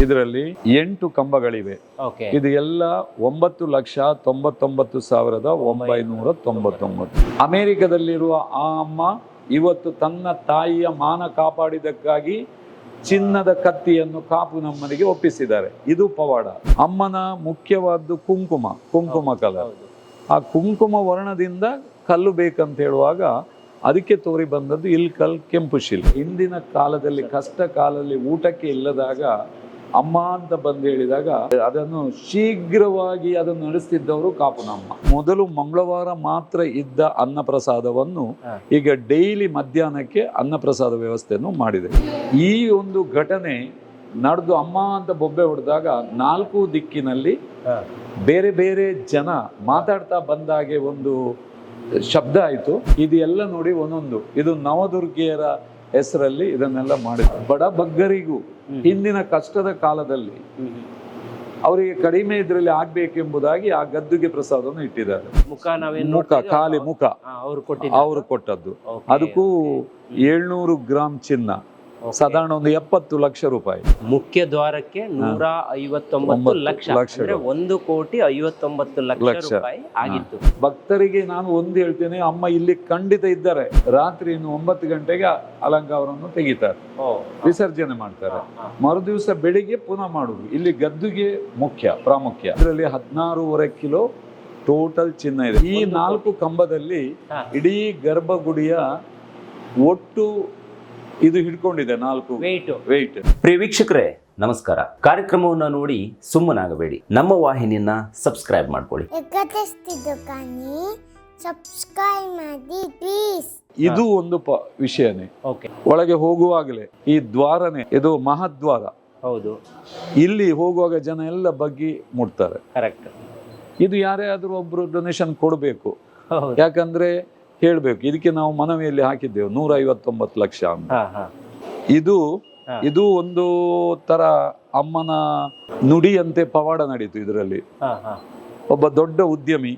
ಇದರಲ್ಲಿ ಎಂಟು ಕಂಬಗಳಿವೆ. ಓಕೆ ಇದು ಎಲ್ಲ ಒಂಬತ್ತು ಲಕ್ಷ ತೊಂಬತ್ತೊಂಬತ್ತು ಸಾವಿರದ ಒಂಬೈನೂರ ತೊಂಬತ್ತೊಂಬತ್ತು. ಅಮೆರಿಕದಲ್ಲಿರುವ ಆ ಅಮ್ಮ ಇವತ್ತು ತನ್ನ ತಾಯಿಯ ಮಾನ ಕಾಪಾಡಿದಕ್ಕಾಗಿ ಚಿನ್ನದ ಕತ್ತಿಯನ್ನು ಕಾಪು ನಮ್ಮನಿಗೆ ಒಪ್ಪಿಸಿದ್ದಾರೆ. ಇದು ಪವಾಡ. ಅಮ್ಮನ ಮುಖ್ಯವಾದ್ದು ಕುಂಕುಮ ಕುಂಕುಮ ಕಲರ್. ಆ ಕುಂಕುಮ ವರ್ಣದಿಂದ ಕಲ್ಲು ಬೇಕಂತ ಹೇಳುವಾಗ ಅದಕ್ಕೆ ತೋರಿ ಬಂದದ್ದು ಇಲ್ಕಲ್ ಕೆಂಪು ಶಿಲ್. ಹಿಂದಿನ ಕಾಲದಲ್ಲಿ ಕಷ್ಟ ಕಾಲದಲ್ಲಿ ಊಟಕ್ಕೆ ಇಲ್ಲದಾಗ ಅಮ್ಮ ಅಂತ ಬಂದು ಹೇಳಿದಾಗ ಅದನ್ನು ಶೀಘ್ರವಾಗಿ ಅದನ್ನು ನಡೆಸ್ತಿದ್ದವರು ಕಾಪುನಮ್ಮ. ಮೊದಲು ಮಂಗಳವಾರ ಮಾತ್ರ ಇದ್ದ ಅನ್ನಪ್ರಸಾದವನ್ನು. ಈಗ ಡೈಲಿ ಮಧ್ಯಾಹ್ನಕ್ಕೆ ಅನ್ನಪ್ರಸಾದ ವ್ಯವಸ್ಥೆಯನ್ನು ಮಾಡಿದೆ. ಈ ಒಂದು ಘಟನೆ ನಡೆದು ಅಮ್ಮ ಅಂತ ಬೊಬ್ಬೆ ಹೊಡೆದಾಗ ನಾಲ್ಕು ದಿಕ್ಕಿನಲ್ಲಿ ಬೇರೆ ಬೇರೆ ಜನ ಮಾತಾಡ್ತಾ ಬಂದಾಗೆ ಒಂದು ಶಬ್ದ ಆಯಿತು. ಇದೆಲ್ಲ ಎಲ್ಲ ನೋಡಿ ಒಂದೊಂದು. ಇದು ನವದುರ್ಗಿಯರ ಹೆಸರಲ್ಲಿ ಇದನ್ನೆಲ್ಲ ಮಾಡಿದ್ರು. ಬಡ ಬಗ್ಗರಿಗೂ ಹಿಂದಿನ ಕಷ್ಟದ ಕಾಲದಲ್ಲಿ ಅವರಿಗೆ ಕಡಿಮೆ ಇದರಲ್ಲಿ ಆಗ್ಬೇಕೆಂಬುದಾಗಿ ಆ ಗದ್ದುಗೆ ಪ್ರಸಾದವನ್ನು ಇಟ್ಟಿದ್ದಾರೆ. ಮುಖ ನಾವೇನು ಮುಖ ಖಾಲಿ ಮುಖ. ಅವ್ರು ಕೊಟ್ಟದ್ದು. ಅದಕ್ಕೂ ಏಳ್ನೂರು ಗ್ರಾಮ್ ಚಿನ್ನ. ಸಾಧಾರಣ ಒಂದು ಎಪ್ಪತ್ತು ಲಕ್ಷ ರೂಪಾಯಿ. ಮುಖ್ಯ ದ್ವಾರಕ್ಕೆ ನೂರ ಐವತ್ತೊಂಬತ್ತು ಲಕ್ಷ. ಅಂದ್ರೆ ಒಂದು ಕೋಟಿ ಐವತ್ತೊಂಬತ್ತು ಲಕ್ಷ. ರೂಪಾಯಿ ಆಗಿತ್ತು. ಭಕ್ತರಿಗೆ ನಾನು ಒಂದು ಹೇಳ್ತೇನೆ ಅಮ್ಮ ಇಲ್ಲಿ ಖಂಡಿತ ಇದ್ದಾರೆ. ರಾತ್ರಿ ಇನ್ನು ಒಂಬತ್ತು ಗಂಟೆಗೆ ಅಲಂಕಾರವನ್ನು ತೆಗಿತಾರೆ. ವಿಸರ್ಜನೆ ಮಾಡ್ತಾರೆ. ಮರುದಿವಸ ಬೆಳಿಗ್ಗೆ ಪುನಃ ಮಾಡುದು. ಇಲ್ಲಿ ಗದ್ದುಗೆ ಮುಖ್ಯ ಪ್ರಾಮುಖ್ಯ. ಇದರಲ್ಲಿ ಹದಿನಾರೂವರೆ ಕಿಲೋ ಟೋಟಲ್ ಚಿನ್ನ ಇದೆ. ಈ ನಾಲ್ಕು ಕಂಬದಲ್ಲಿ. ಇಡೀ ಗರ್ಭಗುಡಿಯ ಒಟ್ಟು ಇದು ಹಿಡ್ಕೊಂಡಿದೆ ನಾಲ್ಕು ವೇಟ್ ವೆಯ್ಟ್ ಪ್ರಿಯ ವೀಕ್ಷಕರೇ ನಮಸ್ಕಾರ. ಕಾರ್ಯಕ್ರಮವನ್ನು ನೋಡಿ ಸುಮ್ಮನಾಗಬೇಡಿ. ನಮ್ಮ ವಾಹಿನಿಯನ್ನ ಸಬ್ಸ್ಕ್ರೈಬ್ ಮಾಡ್ಕೊಳ್ಳಿ. ಸಬ್ಸ್ಕ್ರೈಬ್ ಮಾಡಿ ಪ್ಲೀಸ್ ಇದು ಒಂದು ಪ ವಿಷಯನೇ. ಓಕೆ ಒಳಗೆ ಹೋಗುವಾಗಲೇ ಈ ದ್ವಾರನೇ ಇದು ಮಹದ್ವಾರ. ಹೌದು. ಇಲ್ಲಿ ಹೋಗುವಾಗ ಜನ ಎಲ್ಲ ಬಗ್ಗಿ ಮುಟ್ತಾರೆ. ಕರೆಕ್ಟ್ ಇದು ಯಾರೇ ಆದ್ರೂ ಒಬ್ರು ಡೊನೇಷನ್ ಕೊಡಬೇಕು. ಹೌದು. ಯಾಕಂದ್ರೆ ಹೇಳ್ಬೇಕು. ಇದಕ್ಕೆ ನಾವು ಮನವಿಯಲ್ಲಿ ಹಾಕಿದ್ದೆವು. ನೂರ ಐವತ್ತೊಂಬತ್ತು ಲಕ್ಷ ಅಂತ. ಇದು ಇದು ಒಂದು ತರ ಅಮ್ಮನ ನುಡಿಯಂತೆ ಪವಾಡ ನಡೀತು ಇದರಲ್ಲಿ. ಒಬ್ಬ ದೊಡ್ಡ ಉದ್ಯಮಿ.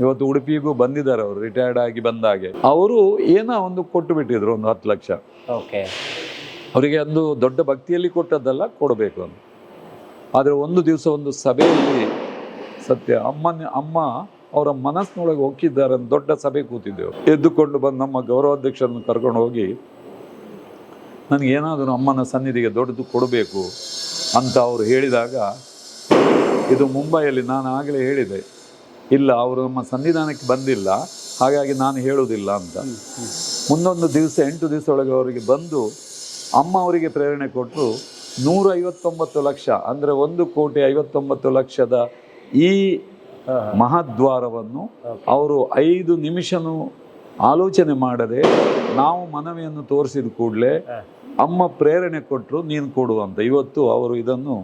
ಇವತ್ತು ಉಡುಪಿಗೂ ಬಂದಿದ್ದಾರೆ ಅವರು ರಿಟೈರ್ಡ್ ಆಗಿ ಬಂದಾಗೆ ಅವರು ಏನೋ ಒಂದು ಕೊಟ್ಟು ಬಿಟ್ಟಿದ್ರು ಒಂದು ಹತ್ತು ಲಕ್ಷ. ಓಕೆ. ಅವರಿಗೆ ಒಂದು ದೊಡ್ಡ ಭಕ್ತಿಯಲ್ಲಿ ಕೊಟ್ಟದ್ದಲ್ಲ ಕೊಡಬೇಕು ಅಂತ. ಆದರೆ ಒಂದು ದಿವಸ ಒಂದು ಸಭೆಯಲ್ಲಿ ಸತ್ಯ ಅಮ್ಮನ ಅಮ್ಮ ಅವರ ಮನಸ್ಸಿನೊಳಗೆ ಹೋಗಿದ್ದಾರೆ ಅಂತ ದೊಡ್ಡ ಸಭೆ ಕೂತಿದ್ದೆವು. ಎದ್ದುಕೊಂಡು ಬಂದು ನಮ್ಮ ಗೌರವಾಧ್ಯಕ್ಷರನ್ನು ಕರ್ಕೊಂಡು ಹೋಗಿ ನನಗೆ ಏನಾದರೂ ಅಮ್ಮನ ಸನ್ನಿಧಿಗೆ ದೊಡ್ಡದು ಕೊಡಬೇಕು ಅಂತ ಅವರು ಹೇಳಿದಾಗ ಇದು ಮುಂಬೈಯಲ್ಲಿ ನಾನು ಆಗಲೇ ಹೇಳಿದೆ. ಇಲ್ಲ ಅವರು ನಮ್ಮ ಸನ್ನಿಧಾನಕ್ಕೆ ಬಂದಿಲ್ಲ. ಹಾಗಾಗಿ ನಾನು ಹೇಳುವುದಿಲ್ಲ ಅಂತ. ಮುಂದೊಂದು ದಿವಸ ಎಂಟು ದಿವಸ ಒಳಗೆ ಅವರಿಗೆ ಬಂದು ಅಮ್ಮ ಅವರಿಗೆ ಪ್ರೇರಣೆ ಕೊಟ್ಟರು ನೂರೈವತ್ತೊಂಬತ್ತು ಲಕ್ಷ ಅಂದರೆ ಒಂದು ಕೋಟಿ ಐವತ್ತೊಂಬತ್ತು ಲಕ್ಷದ ಈ ಮಹದ್ವಾರವನ್ನು ಅವರು ಐದು ನಿಮಿಷನೂ ಆಲೋಚನೆ ಮಾಡದೆ ನಾವು ಮನವಿಯನ್ನು ತೋರಿಸಿದ ಕೂಡಲೇ ಅಮ್ಮ ಪ್ರೇರಣೆ ಕೊಟ್ಟರು ನೀನು ಕೊಡು ಅಂತ ಇವತ್ತು ಅವರು ಇದನ್ನು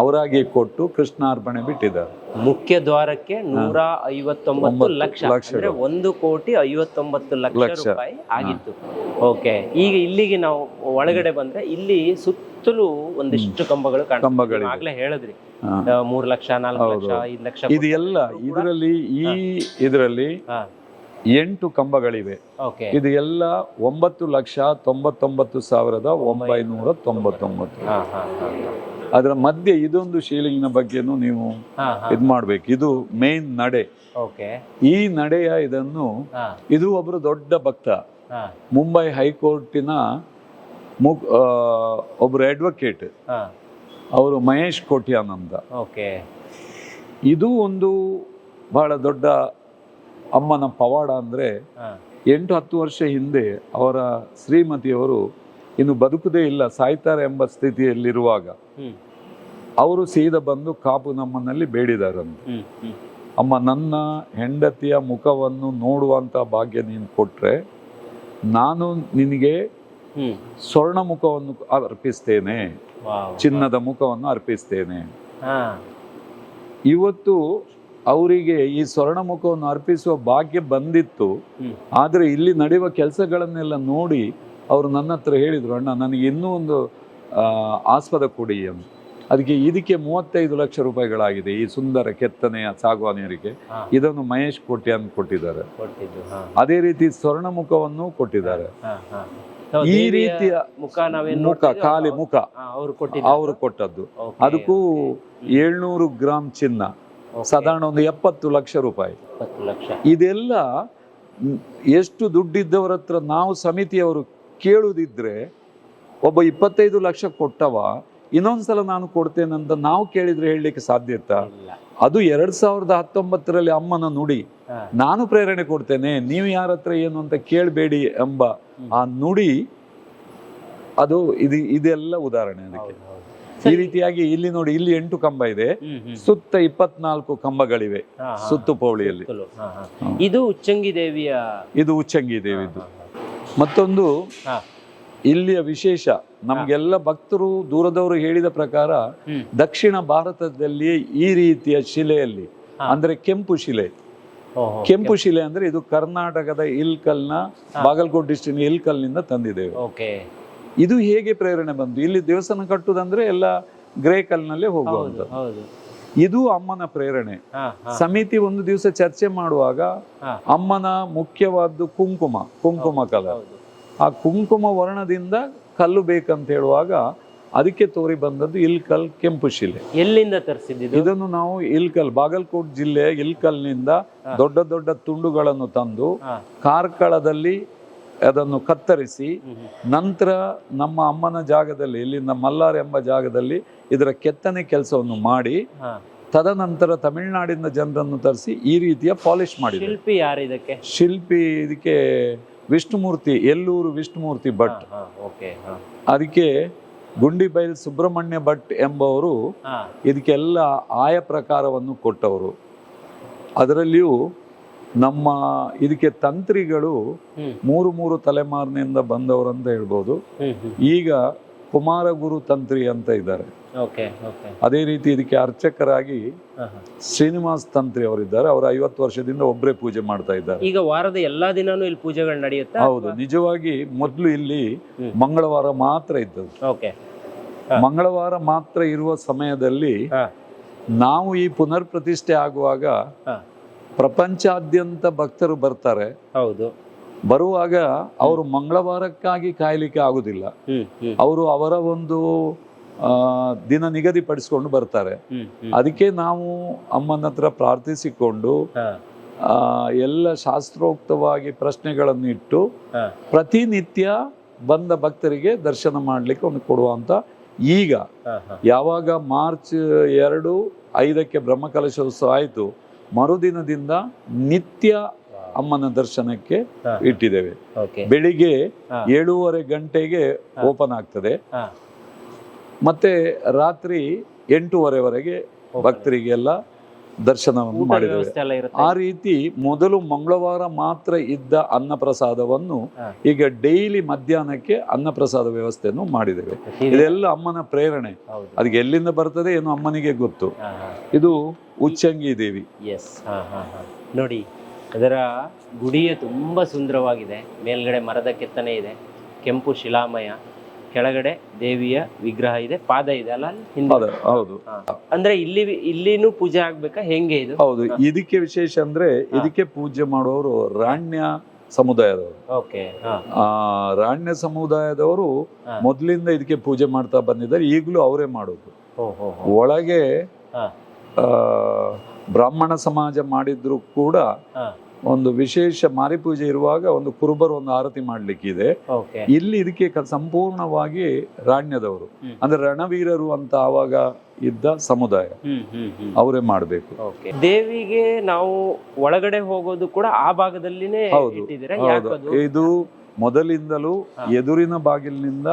ಅವರಾಗಿ ಕೊಟ್ಟು ಕೃಷ್ಣಾರ್ಪಣೆ ಬಿಟ್ಟಿದ್ದಾರೆ. ಮುಖ್ಯ ದ್ವಾರಕ್ಕೆ ನೂರ ಐವತ್ತೊಂಬತ್ತು ಲಕ್ಷ. ಅಂದ್ರೆ ಒಂದು ಕೋಟಿ ಐವತ್ತೊಂಬತ್ತು ಲಕ್ಷ. ರೂಪಾಯಿ ಆಗಿತ್ತು. ಓಕೆ. ಈಗ ಇಲ್ಲಿಗೆ ನಾವು ಒಳಗಡೆ ಬಂದ್ರೆ ಇಲ್ಲಿ ಸುತ್ತಲೂ ಒಂದಿಷ್ಟು ಕಂಬಗಳು ಕಂಬಗಳು ಆಗ್ಲೇ ಹೇಳಿದ್ರಿ. ಮೂರ್ ಲಕ್ಷ ನಾಲ್ಕು ಲಕ್ಷ ಐದು ಲಕ್ಷ ಇದೆಲ್ಲ ಇದರಲ್ಲಿ ಈ ಇದರಲ್ಲಿ ಎಂಟು ಕಂಬಗಳಿವೆ. ಇದು ಎಲ್ಲ ಒಂಬತ್ತು ಲಕ್ಷ ತೊಂಬತ್ತೊಂಬತ್ತು ಸಾವಿರದ ಒಂಬೈನೂರ ತೊಂಬತ್ತೊಂಬತ್ತು. ಅದರ ಮಧ್ಯೆ ಇದೊಂದು ಶೀಲಿಂಗ್ನ ಬಗ್ಗೆನೂ ನೀವು ಇದು ಮಾಡ್ಬೇಕು. ಇದು ಮೇನ್ ನಡೆ. ಈ ನಡೆಯ ಇದನ್ನು ಇದು ಒಬ್ರು ದೊಡ್ಡ ಭಕ್ತ. ಮುಂಬೈ ಹೈಕೋರ್ಟಿನ ಒಬ್ರು ಅಡ್ವೊಕೇಟ್ ಅವರು ಮಹೇಶ್ ಕೋಟ್ಯಾನಂದ. ಇದು ಒಂದು ಬಹಳ ದೊಡ್ಡ ಅಮ್ಮನ ಪವಾಡ ಅಂದ್ರೆ ಎಂಟು ಹತ್ತು ವರ್ಷ ಹಿಂದೆ ಅವರ ಶ್ರೀಮತಿಯವರು ಇನ್ನು ಬದುಕುದೇ ಇಲ್ಲ ಸಾಯ್ತಾರೆ ಎಂಬ ಸ್ಥಿತಿಯಲ್ಲಿರುವಾಗ ಅವರು ಸೀದ ಬಂದು ಕಾಪು ನಮ್ಮನಲ್ಲಿ ಬೇಡಿದಾರಂತೆ. ಅಮ್ಮ ನನ್ನ ಹೆಂಡತಿಯ ಮುಖವನ್ನು ನೋಡುವಂತ ಭಾಗ್ಯ ನೀನು ಕೊಟ್ರೆ ನಾನು ನಿನಗೆ ಸ್ವರ್ಣ ಮುಖವನ್ನು ಅರ್ಪಿಸ್ತೇನೆ ಚಿನ್ನದ ಮುಖವನ್ನು ಅರ್ಪಿಸ್ತೇನೆ. ಇವತ್ತು ಅವರಿಗೆ ಈ ಸ್ವರ್ಣ ಮುಖವನ್ನು ಅರ್ಪಿಸುವ ಭಾಗ್ಯ ಬಂದಿತ್ತು. ಆದರೆ ಇಲ್ಲಿ ನಡೆಯುವ ಕೆಲಸಗಳನ್ನೆಲ್ಲ ನೋಡಿ ಅವರು ನನ್ನ ಹತ್ರ ಹೇಳಿದರು ಅಣ್ಣ ನನಗೆ ಇನ್ನೂ ಒಂದು ಆಸ್ಪದ ಕೊಡಿ ಅಂತ. ಅದಕ್ಕೆ ಇದಕ್ಕೆ ಮೂವತ್ತೈದು ಲಕ್ಷ ರೂಪಾಯಿಗಳಾಗಿದೆ ಈ ಸುಂದರ ಕೆತ್ತನೆಯ ಸಾಗುವಾನಿಯರಿಗೆ. ಇದನ್ನು ಮಹೇಶ್ ಕೋಟ್ಯಾನ್ ಕೊಟ್ಟಿದ್ದಾರೆ. ಕೊಟ್ಟಿದ್ದು ಅದೇ ರೀತಿ ಸ್ವರ್ಣ ಮುಖವನ್ನು ಕೊಟ್ಟಿದ್ದಾರೆ. ಈ ರೀತಿಯ ಮುಖ ನಾವೇನು ಮುಖ ನೋಡ್ತಿದ್ವಿ, ಖಾಲಿ ಮುಖ ಅವ್ರು ಕೊಟ್ಟಿದ್ದು ಅವರು ಕೊಟ್ಟದ್ದು. ಅದಕ್ಕೂ ಏಳ್ನೂರು ಗ್ರಾಮ್ ಚಿನ್ನ ಸಾಧಾರಣ ಒಂದು ಎಪ್ಪತ್ತು ಲಕ್ಷ ರೂಪಾಯಿ. ಇದೆಲ್ಲ ಎಷ್ಟು ದುಡ್ಡಿದ್ದವರ ಹತ್ರ ನಾವು ಸಮಿತಿಯವರು ಕೇಳುದಿದ್ರೆ ಒಬ್ಬ ಇಪ್ಪತ್ತೈದು ಲಕ್ಷ ಕೊಟ್ಟವ ಇನ್ನೊಂದ್ಸಲ ನಾನು ಕೊಡ್ತೇನೆ ಅಂತ ನಾವು ಕೇಳಿದ್ರೆ ಹೇಳಲಿಕ್ಕೆ ಸಾಧ್ಯ ಇತ್ತಾ? ಅದು ಎರಡ್ ಸಾವಿರದ ಹತ್ತೊಂಬತ್ತರಲ್ಲಿ ಅಮ್ಮನ ನುಡಿ. ನಾನು ಪ್ರೇರಣೆ ಕೊಡ್ತೇನೆ ನೀವು ಯಾರ ಹತ್ರ ಏನು ಅಂತ ಕೇಳಬೇಡಿ ಎಂಬ ಆ ನುಡಿ ಅದು ಇದು ಇದೆಲ್ಲ ಉದಾಹರಣೆ ಅದಕ್ಕೆ. ಈ ರೀತಿಯಾಗಿ ಇಲ್ಲಿ ನೋಡಿ ಇಲ್ಲಿ ಎಂಟು ಕಂಬ ಇದೆ. ಸುತ್ತ ಇಪ್ಪತ್ನಾಲ್ಕು ಕಂಬಗಳಿವೆ ಸುತ್ತು ಪೌಳಿಯಲ್ಲಿ. ಇದು ಉಚ್ಚಂಗಿ ದೇವಿಯ ಇದು ಉಚ್ಚಂಗಿ ದೇವಿದು ಮತ್ತೊಂದು ಇಲ್ಲಿಯ ವಿಶೇಷ ನಮ್ಗೆಲ್ಲ ಭಕ್ತರು ದೂರದವರು ಹೇಳಿದ ಪ್ರಕಾರ ದಕ್ಷಿಣ ಭಾರತದಲ್ಲಿ ಈ ರೀತಿಯ ಶಿಲೆಯಲ್ಲಿ ಅಂದ್ರೆ ಕೆಂಪು ಶಿಲೆ. ಕೆಂಪು. ಶಿಲೆ ಅಂದ್ರೆ ಇದು ಕರ್ನಾಟಕದ ಇಲ್ಕಲ್ನ ಡಿಸ್ಟ್ರಿಕ್ ಡಿಸ್ಟ್ರಿಕ್ಟ್ ಇಲ್ಕಲ್ನಿಂದ ತಂದಿದ್ದೇವೆ. ಓಕೆ. ಇದು ಹೇಗೆ ಪ್ರೇರಣೆ ಬಂತು? ಇಲ್ಲಿ ದೇವಸ್ಥಾನ ಕಟ್ಟುದಂದ್ರೆ ಎಲ್ಲ ಗ್ರೇ ಕಲ್ನಲ್ಲೇ ಹೋಗುವಂತ ಇದು ಅಮ್ಮನ ಪ್ರೇರಣೆ. ಸಮಿತಿ ಒಂದು ದಿವಸ ಚರ್ಚೆ ಮಾಡುವಾಗ ಅಮ್ಮನ ಮುಖ್ಯವಾದ್ದು ಕುಂಕುಮ ಕುಂಕುಮ ಕಲರ್. ಆ ಕುಂಕುಮ ವರ್ಣದಿಂದ ಕಲ್ಲು ಬೇಕಂತ ಹೇಳುವಾಗ ಅದಕ್ಕೆ ತೋರಿ ಬಂದದ್ದು ಇಲ್ಕಲ್ ಕೆಂಪು ಶಿಲೆ. ಎಲ್ಲಿಂದ ತರಿಸಿದ್ದು ಇದನ್ನು ನಾವು ಇಲ್ಕಲ್ ಬಾಗಲಕೋಟ್ ಜಿಲ್ಲೆಯ ಇಲ್ಕಲ್ನಿಂದ ದೊಡ್ಡ ದೊಡ್ಡ ತುಂಡುಗಳನ್ನು ತಂದು ಕಾರ್ಕಳದಲ್ಲಿ ಅದನ್ನು ಕತ್ತರಿಸಿ. ನಂತರ ನಮ್ಮ ಅಮ್ಮನ ಜಾಗದಲ್ಲಿ ಇಲ್ಲಿಂದ ಮಲ್ಲಾರ್ ಎಂಬ ಜಾಗದಲ್ಲಿ ಇದರ ಕೆತ್ತನೆ ಕೆಲಸವನ್ನು ಮಾಡಿ ತದನಂತರ ತಮಿಳುನಾಡಿನ ಜನರನ್ನು ತರಿಸಿ ಈ ರೀತಿಯ ಪಾಲಿಶ್ ಮಾಡಿ ಶಿಲ್ಪಿ ಯಾರು ಇದಕ್ಕೆ? ಶಿಲ್ಪಿ ಇದಕ್ಕೆ ವಿಷ್ಣುಮೂರ್ತಿ ಎಲ್ಲೂರು ವಿಷ್ಣುಮೂರ್ತಿ ಭಟ್. ಅದಕ್ಕೆ ಗುಂಡಿಬೈಲ್ ಸುಬ್ರಹ್ಮಣ್ಯ ಭಟ್ ಎಂಬವರು ಇದಕ್ಕೆಲ್ಲ ಆಯ ಪ್ರಕಾರವನ್ನು ಕೊಟ್ಟವರು. ಅದರಲ್ಲಿಯೂ ನಮ್ಮ ಇದಕ್ಕೆ ತಂತ್ರಿಗಳು ಮೂರು ಮೂರು ತಲೆಮಾರಿನಿಂದ ಬಂದವರು ಅಂತ ಹೇಳ್ಬೋದು. ಈಗ ಕುಮಾರಗುರು ತಂತ್ರಿ ಅಂತ ಇದ್ದಾರೆ. ಅದೇ ರೀತಿ ಇದಕ್ಕೆ ಅರ್ಚಕರಾಗಿ. ಶ್ರೀನಿವಾಸ್ ತಂತ್ರಿ ಅವರಿದ್ದಾರೆ. ಅವರು ಐವತ್ತು ವರ್ಷದಿಂದ ಒಬ್ಬರೇ ಪೂಜೆ ಮಾಡ್ತಾ ಇದ್ದಾರೆ. ಈಗ ವಾರದ ಎಲ್ಲಾ ದಿನಾನು ಇಲ್ಲಿ ಪೂಜೆಗಳು ನಡೆಯುತ್ತೆ? ಹೌದು. ನಿಜವಾಗಿ ಮೊದಲು ಇಲ್ಲಿ ಮಂಗಳವಾರ ಮಾತ್ರ ಇದ್ದದ್ದು. ಓಕೆ. ಮಂಗಳವಾರ ಮಾತ್ರ ಇರುವ ಸಮಯದಲ್ಲಿ ನಾವು ಈ ಪುನರ್ ಪ್ರತಿಷ್ಠೆ ಆಗುವಾಗ. ಪ್ರಪಂಚಾದ್ಯಂತ ಭಕ್ತರು ಬರ್ತಾರೆ. ಹೌದು. ಬರುವಾಗ ಅವರು ಮಂಗಳವಾರಕ್ಕಾಗಿ ಕಾಯ್ಲಿಕ್ಕೆ ಆಗುದಿಲ್ಲ. ಅವರು ಅವರ ಒಂದು ದಿನ ನಿಗದಿಪಡಿಸಿಕೊಂಡು ಬರ್ತಾರೆ. ಅದಕ್ಕೆ ನಾವು ಅಮ್ಮನ ಹತ್ರ ಪ್ರಾರ್ಥಿಸಿಕೊಂಡು ಎಲ್ಲ ಶಾಸ್ತ್ರೋಕ್ತವಾಗಿ ಪ್ರಶ್ನೆಗಳನ್ನು ಇಟ್ಟು ಪ್ರತಿನಿತ್ಯ ಬಂದ ಭಕ್ತರಿಗೆ ದರ್ಶನ ಮಾಡಲಿಕ್ಕೆ ಒಂದು ಕೊಡುವಂತ ಈಗ. ಯಾವಾಗ ಮಾರ್ಚ್ ಎರಡು ಐದಕ್ಕೆ ಬ್ರಹ್ಮಕಲಶೋತ್ಸವ ಆಯಿತು ಮರುದಿನದಿಂದ ನಿತ್ಯ ಅಮ್ಮನ ದರ್ಶನಕ್ಕೆ ಇಟ್ಟಿದ್ದೇವೆ. ಬೆಳಿಗ್ಗೆ. ಏಳೂವರೆ ಗಂಟೆಗೆ ಓಪನ್ ಆಗ್ತದೆ. ಮತ್ತೆ ರಾತ್ರಿ ಎಂಟೂವರೆವರೆಗೆ. ಭಕ್ತರಿಗೆಲ್ಲ ದರ್ಶನವನ್ನು ಮಾಡಿದ ಮಾಡಿದ್ದೇವೆ. ಆ ರೀತಿ ಮೊದಲು ಮಂಗಳವಾರ ಮಾತ್ರ ಇದ್ದ ಅನ್ನಪ್ರಸಾದವನ್ನು. ಈಗ ಡೈಲಿ ಮಧ್ಯಾಹ್ನಕ್ಕೆ ಅನ್ನಪ್ರಸಾದ ವ್ಯವಸ್ಥೆಯನ್ನು ಮಾಡಿದ್ದೇವೆ. ಇದೆಲ್ಲ ಅಮ್ಮನ ಪ್ರೇರಣೆ. ಅದಕ್ಕೆ ಎಲ್ಲಿಂದ ಬರ್ತದೆ ಏನು ಅಮ್ಮನಿಗೆ ಗೊತ್ತು. ಇದು ಉಚ್ಚಂಗಿ ದೇವಿ. ಎಸ್ ನೋಡಿ ಅದರ ಗುಡಿಯೇ ತುಂಬಾ ಸುಂದರವಾಗಿದೆ. ಮೇಲ್ಗಡೆ ಮರದ ಕೆತ್ತನೆ ಇದೆ. ಕೆಂಪು ಶಿಲಾಮಯ. ಕೆಳಗಡೆ ದೇವಿಯ ವಿಗ್ರಹ ಇದೆ ಪಾದ ಇದೆ ಅಲ್ಲ? ಅಲ್ಲಿ ಹಿಂದೆ. ಹೌದು ಅಂದ್ರೆ ಇಲ್ಲಿ ಇಲ್ಲಿನೂ ಪೂಜೆ ಆಗ್ಬೇಕಾ? ಹೆಂಗೆ ಇದು? ಹೌದು. ಇದಕ್ಕೆ ವಿಶೇಷ ಅಂದ್ರೆ ಇದಕ್ಕೆ ಪೂಜೆ ಮಾಡುವವರು ರಾಣ್ಯ ಸಮುದಾಯದವರು. ಓಕೆ ಆ ರಾಣ್ಯ ಸಮುದಾಯದವರು. ಮೊದಲಿಂದ ಇದಕ್ಕೆ ಪೂಜೆ ಮಾಡ್ತಾ ಬಂದಿದ್ದಾರೆ. ಈಗಲೂ ಅವರೇ ಮಾಡೋದು. ಒಳಗೆ ಆ, ಬ್ರಾಹ್ಮಣ ಸಮಾಜ ಮಾಡಿದ್ರು ಕೂಡ ಒಂದು ವಿಶೇಷ ಮಾರಿ ಪೂಜೆ ಇರುವಾಗ ಒಂದು ಕುರುಬರು ಒಂದು ಆರತಿ ಮಾಡ್ಲಿಕ್ಕಿದೆ ಇಲ್ಲಿ ಇದಕ್ಕೆ ಸಂಪೂರ್ಣವಾಗಿ ರಾಣ್ಯದವರು ಅಂದ್ರೆ ರಣವೀರರು ಅಂತ ಆವಾಗ ಇದ್ದ ಸಮುದಾಯ. ಅವರೇ ಮಾಡಬೇಕು. ದೇವಿಗೆ ನಾವು ಒಳಗಡೆ ಹೋಗೋದು ಕೂಡ ಆ ಭಾಗದಲ್ಲಿನೇ ಹೌದು ಇದು ಮೊದಲಿಂದಲೂ ಎದುರಿನ ಬಾಗಿಲಿನಿಂದ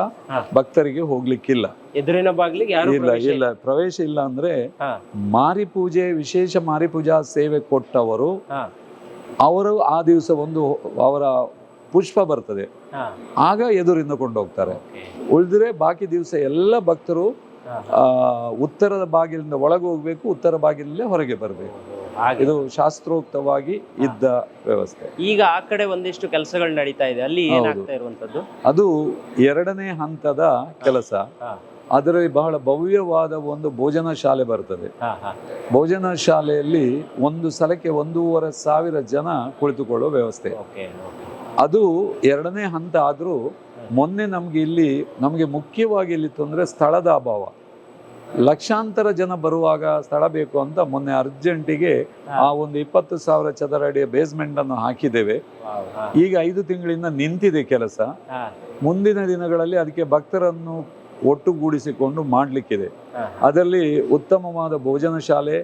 ಭಕ್ತರಿಗೆ ಹೋಗ್ಲಿಕ್ಕಿಲ್ಲ. ಎದುರಿನ ಬಾಗಿಲಿಗೆ ಇಲ್ಲ ಪ್ರವೇಶ ಇಲ್ಲ ಪ್ರವೇಶ ಇಲ್ಲ ಅಂದ್ರೆ ಮಾರಿ ಪೂಜೆ ವಿಶೇಷ ಮಾರಿ ಪೂಜಾ ಸೇವೆ ಕೊಟ್ಟವರು ಅವರು ಆ ದಿವಸ ಒಂದು ಅವರ ಪುಷ್ಪ ಬರ್ತದೆ. ಆಗ ಎದುರಿಂದ ಕೊಂಡೋಗ್ತಾರೆ. ಹೋಗ್ತಾರೆ ಉಳಿದ್ರೆ ಬಾಕಿ ದಿವಸ ಎಲ್ಲ ಭಕ್ತರು ಆ, ಉತ್ತರದ ಬಾಗಿಲಿಂದ ಒಳಗೆ ಹೋಗ್ಬೇಕು ಉತ್ತರ ಬಾಗಿಲಲ್ಲೇ ಹೊರಗೆ ಬರಬೇಕು. ಇದು ಶಾಸ್ತ್ರೋಕ್ತವಾಗಿ ಇದ್ದ ವ್ಯವಸ್ಥೆ. ಈಗ ಆ ಕಡೆ ಒಂದಿಷ್ಟು ಕೆಲಸಗಳು ನಡೀತಾ ಇದೆ. ಅಲ್ಲಿ ಏನಾಗ್ತಾ ಇರುವಂತದ್ದು ಅದು ಎರಡನೇ ಹಂತದ ಕೆಲಸ. ಅದರಲ್ಲಿ ಬಹಳ ಭವ್ಯವಾದ ಒಂದು ಭೋಜನ ಶಾಲೆ ಬರ್ತದೆ. ಭೋಜನ ಶಾಲೆಯಲ್ಲಿ ಒಂದು ಸಲಕ್ಕೆ ಒಂದೂವರೆ ಸಾವಿರ ಜನ ಕುಳಿತುಕೊಳ್ಳುವ ವ್ಯವಸ್ಥೆ. ಅದು ಎರಡನೇ ಹಂತ ಆದರೂ ಮೊನ್ನೆ ನಮಗೆ ಇಲ್ಲಿ ನಮಗೆ ಮುಖ್ಯವಾಗಿ ಇಲ್ಲಿ ತೊಂದರೆ ಸ್ಥಳದ ಅಭಾವ. ಲಕ್ಷಾಂತರ ಜನ ಬರುವಾಗ ಸ್ಥಳ ಬೇಕು ಅಂತ ಮೊನ್ನೆ ಅರ್ಜೆಂಟಿಗೆ ಆ ಒಂದು ಇಪ್ಪತ್ತು ಸಾವಿರ ಚದರ ಅಡಿಯ ಬೇಸ್ಮೆಂಟ್ ಅನ್ನು ಹಾಕಿದ್ದೇವೆ. ಈಗ ಐದು ತಿಂಗಳಿಂದ ನಿಂತಿದೆ ಕೆಲಸ. ಮುಂದಿನ ದಿನಗಳಲ್ಲಿ ಅದಕ್ಕೆ ಭಕ್ತರನ್ನು ಒಟ್ಟುಗೂಡಿಸಿಕೊಂಡು ಮಾಡಲಿಕ್ಕಿದೆ. ಅದರಲ್ಲಿ ಉತ್ತಮವಾದ ಭೋಜನ ಶಾಲೆ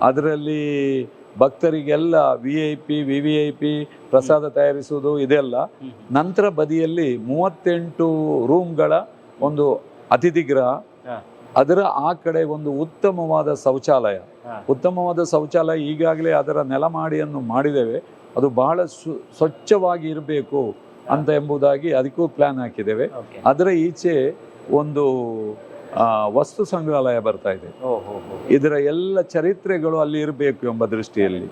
ಅದರಲ್ಲಿ ಭಕ್ತರಿಗೆಲ್ಲ V I P V V I P ಪ್ರಸಾದ ತಯಾರಿಸುವುದು ಇದೆಲ್ಲ. ನಂತರ ಬದಿಯಲ್ಲಿ ಮೂವತ್ತೆಂಟು ರೂಮ್ಗಳ ಒಂದು ಅತಿಥಿ ಗೃಹ ಅದರ ಆ ಕಡೆ ಒಂದು ಉತ್ತಮವಾದ ಶೌಚಾಲಯ. ಉತ್ತಮವಾದ ಶೌಚಾಲಯ ಈಗಾಗಲೇ ಅದರ ನೆಲಮಾಡಿಯನ್ನು ಮಾಡಿದ್ದೇವೆ. ಅದು ಬಹಳ ಸ್ವಚ್ಛವಾಗಿ ಇರಬೇಕು ಅಂತ ಎಂಬುದಾಗಿ ಅದಕ್ಕೂ ಪ್ಲಾನ್ ಹಾಕಿದ್ದೇವೆ. ಅದರ ಈಚೆ ಒಂದು ವಸ್ತು ಸಂಗ್ರಹಾಲಯ ಬರ್ತಾ ಇದೆ. ಇದರ ಎಲ್ಲ ಚರಿತ್ರೆಗಳು ಅಲ್ಲಿ ಇರಬೇಕು ಎಂಬ ದೃಷ್ಟಿಯಲ್ಲಿ.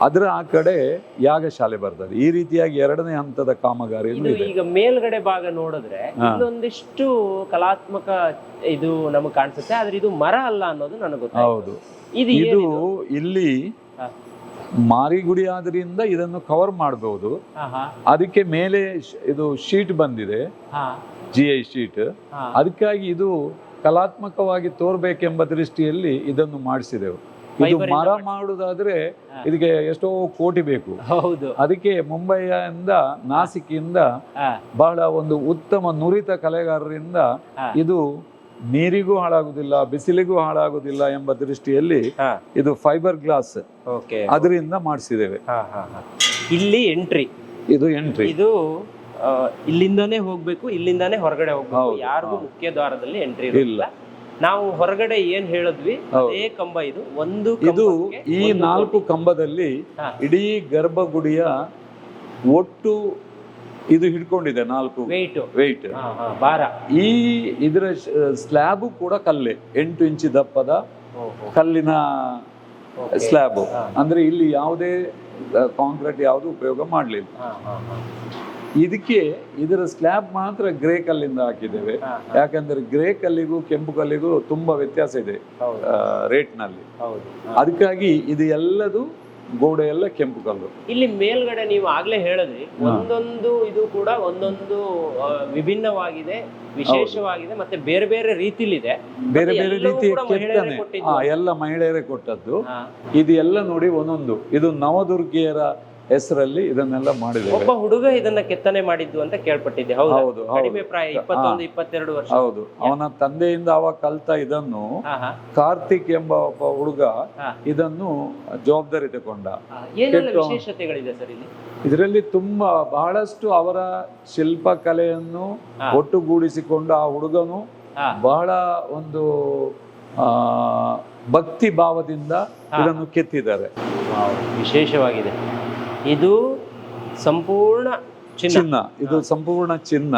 ಅದರ ಆ ಕಡೆ ಯಾಗಶಾಲೆ ಬರ್ತದೆ. ಈ ರೀತಿಯಾಗಿ ಎರಡನೇ ಹಂತದ ಕಾಮಗಾರಿ ಈಗ ಮೇಲ್ಗಡೆ ಭಾಗ ನೋಡಿದ್ರೆ ಒಂದಿಷ್ಟು ಕಲಾತ್ಮಕ ಇದು ನಮಗೆ ಕಾಣಿಸುತ್ತೆ ಆದ್ರೆ ಇದು ಮರ ಅಲ್ಲ ಅನ್ನೋದು ನನಗೆ ಹೌದು. ಇದು ಇಲ್ಲಿ. ಮಾರಿಗುಡಿ ಆದ್ರಿಂದ ಇದನ್ನು ಕವರ್ ಮಾಡಬಹುದು ಅದಕ್ಕೆ ಮೇಲೆ ಇದು ಶೀಟ್ ಬಂದಿದೆ. ಹಾ. ಜಿ ಐ ಶೀಟ್ ಅದಕ್ಕಾಗಿ ಇದು ಕಲಾತ್ಮಕವಾಗಿ ತೋರ್ಬೇಕೆಂಬ ದೃಷ್ಟಿಯಲ್ಲಿ ಇದನ್ನು ಮಾಡಿಸಿದೆವು. ಇದು ಮರ ಮಾಡುವುದಾದ್ರೆ ಇದಕ್ಕೆ ಎಷ್ಟೋ ಕೋಟಿ ಬೇಕು. ಹೌದು. ಅದಕ್ಕೆ ಮುಂಬೈಯಿಂದ ನಾಸಿಕಿಂದ ಬಹಳ ಒಂದು ಉತ್ತಮ ನುರಿತ ಕಲೆಗಾರರಿಂದ ಇದು ನೀರಿಗೂ ಹಾಳಾಗುದಿಲ್ಲ ಬಿಸಿಲಿಗೂ ಹಾಳಾಗುದಿಲ್ಲ ಎಂಬ ದೃಷ್ಟಿಯಲ್ಲಿ ಇದು ಫೈಬರ್ ಗ್ಲಾಸ್ ಅದರಿಂದ ಮಾಡಿಸಿದ್ದೇವೆ ಇಲ್ಲಿ ಎಂಟ್ರಿ. ಇದು ಎಂಟ್ರಿ. ಇದು ಇಲ್ಲಿಂದಾನೇ ಹೋಗ್ಬೇಕು ಇಲ್ಲಿಂದಾನೇ ಹೊರಗಡೆ ಹೋಗ್ಬೇಕು. ಯಾರು ಯಾರಿಗೂ ಮುಖ್ಯ ದ್ವಾರದಲ್ಲಿ ಎಂಟ್ರಿ ಇಲ್ಲ. ನಾವು ಹೊರಗಡೆ ಏನ್ ಹೇಳಿದ್ವಿ. ಅದೇ ಕಂಬ ಇದು. ಒಂದು ಇದು ಈ ನಾಲ್ಕು ಕಂಬದಲ್ಲಿ. ಇಡೀ ಗರ್ಭಗುಡಿಯ ಒಟ್ಟು ಇದು ಹಿಡ್ಕೊಂಡಿದೆ ನಾಲ್ಕು ವೆಯ್ಟ್ ವೆಯ್ಟ್ ಬಾರ ಭಾರ. ಈ ಇದರ ಸ್ಲ್ಯಾಬು ಕೂಡ ಕಲ್ಲೇ ಎಂಟು ಇಂಚು ದಪ್ಪದ ಕಲ್ಲಿನ ಸ್ಲ್ಯಾಬು. ಅಂದ್ರೆ ಇಲ್ಲಿ ಯಾವುದೇ ಕಾಂಕ್ರೀಟ್ ಯಾವುದು ಉಪಯೋಗ ಮಾಡಲಿಲ್ಲ. ಇದಕ್ಕೆ ಇದರ ಸ್ಲ್ಯಾಬ್ ಮಾತ್ರ ಗ್ರೇ ಕಲ್ಲಿಂದ ಹಾಕಿದ್ದೇವೆ. ಯಾಕಂದ್ರೆ ಗ್ರೇ ಕಲ್ಲಿಗೂ ಕೆಂಪು ಕಲ್ಲಿಗೂ ತುಂಬಾ ವ್ಯತ್ಯಾಸ ಇದೆ ರೇಟ್ನಲ್ಲಿ. ಅದಕ್ಕಾಗಿ ಇದು ಎಲ್ಲದು ಗೋಡೆ ಎಲ್ಲ ಕೆಂಪು ಕಲ್ಲು ಇಲ್ಲಿ ಮೇಲ್ಗಡೆ ನೀವು ಆಗ್ಲೇ ಹೇಳಿದ್ರಿ ಒಂದೊಂದು ಇದು ಕೂಡ ಒಂದೊಂದು ವಿಭಿನ್ನವಾಗಿದೆ ವಿಶೇಷವಾಗಿದೆ ಮತ್ತೆ ಬೇರೆ ಬೇರೆ ರೀತಿಲಿದೆ. ಬೇರೆ ಬೇರೆ ರೀತಿ ಎಲ್ಲ ಮಹಿಳೆಯರೇ ಕೊಟ್ಟದ್ದು. ಇದು ಎಲ್ಲ ನೋಡಿ ಒಂದೊಂದು. ಇದು ನವದುರ್ಗಿಯರ ಹೆಸರಲ್ಲಿ ಇದನ್ನೆಲ್ಲ ಮಾಡಿದ್ದೇವೆ. ಒಬ್ಬ ಹುಡುಗ ಇದನ್ನ ಕೆತ್ತನೆ ಮಾಡಿದ್ದು ಅಂತ ಕೇಳ್ಪಟ್ಟಿದ್ದೆ. ಹೌದು. ಕಡಿಮೆ ಪ್ರಾಯ ಇಪ್ಪತ್ತೊಂದು ಇಪ್ಪತ್ತೆರಡು ವರ್ಷ. ಹೌದು. ಅವನ ತಂದೆಯಿಂದ ಅವ ಕಲ್ತ ಇದನ್ನು ಕಾರ್ತಿಕ್ ಎಂಬ ಒಬ್ಬ ಹುಡುಗ ಇದನ್ನು ಜವಾಬ್ದಾರಿ ತಗೊಂಡ. ವಿಶೇಷತೆಗಳಿದೆ ಸರ್ ಇಲ್ಲಿ? ಇದರಲ್ಲಿ ತುಂಬಾ ಬಹಳಷ್ಟು ಅವರ ಶಿಲ್ಪಕಲೆಯನ್ನು ಕಲೆಯನ್ನು ಒಟ್ಟುಗೂಡಿಸಿಕೊಂಡು ಆ ಹುಡುಗನು ಬಹಳ ಒಂದು ಭಕ್ತಿ ಭಾವದಿಂದ ಇದನ್ನು ಕೆತ್ತಿದ್ದಾರೆ. ವಿಶೇಷವಾಗಿದೆ. ಇದು ಸಂಪೂರ್ಣ ಚಿನ್ನ. ಇದು ಸಂಪೂರ್ಣ ಚಿನ್ನ.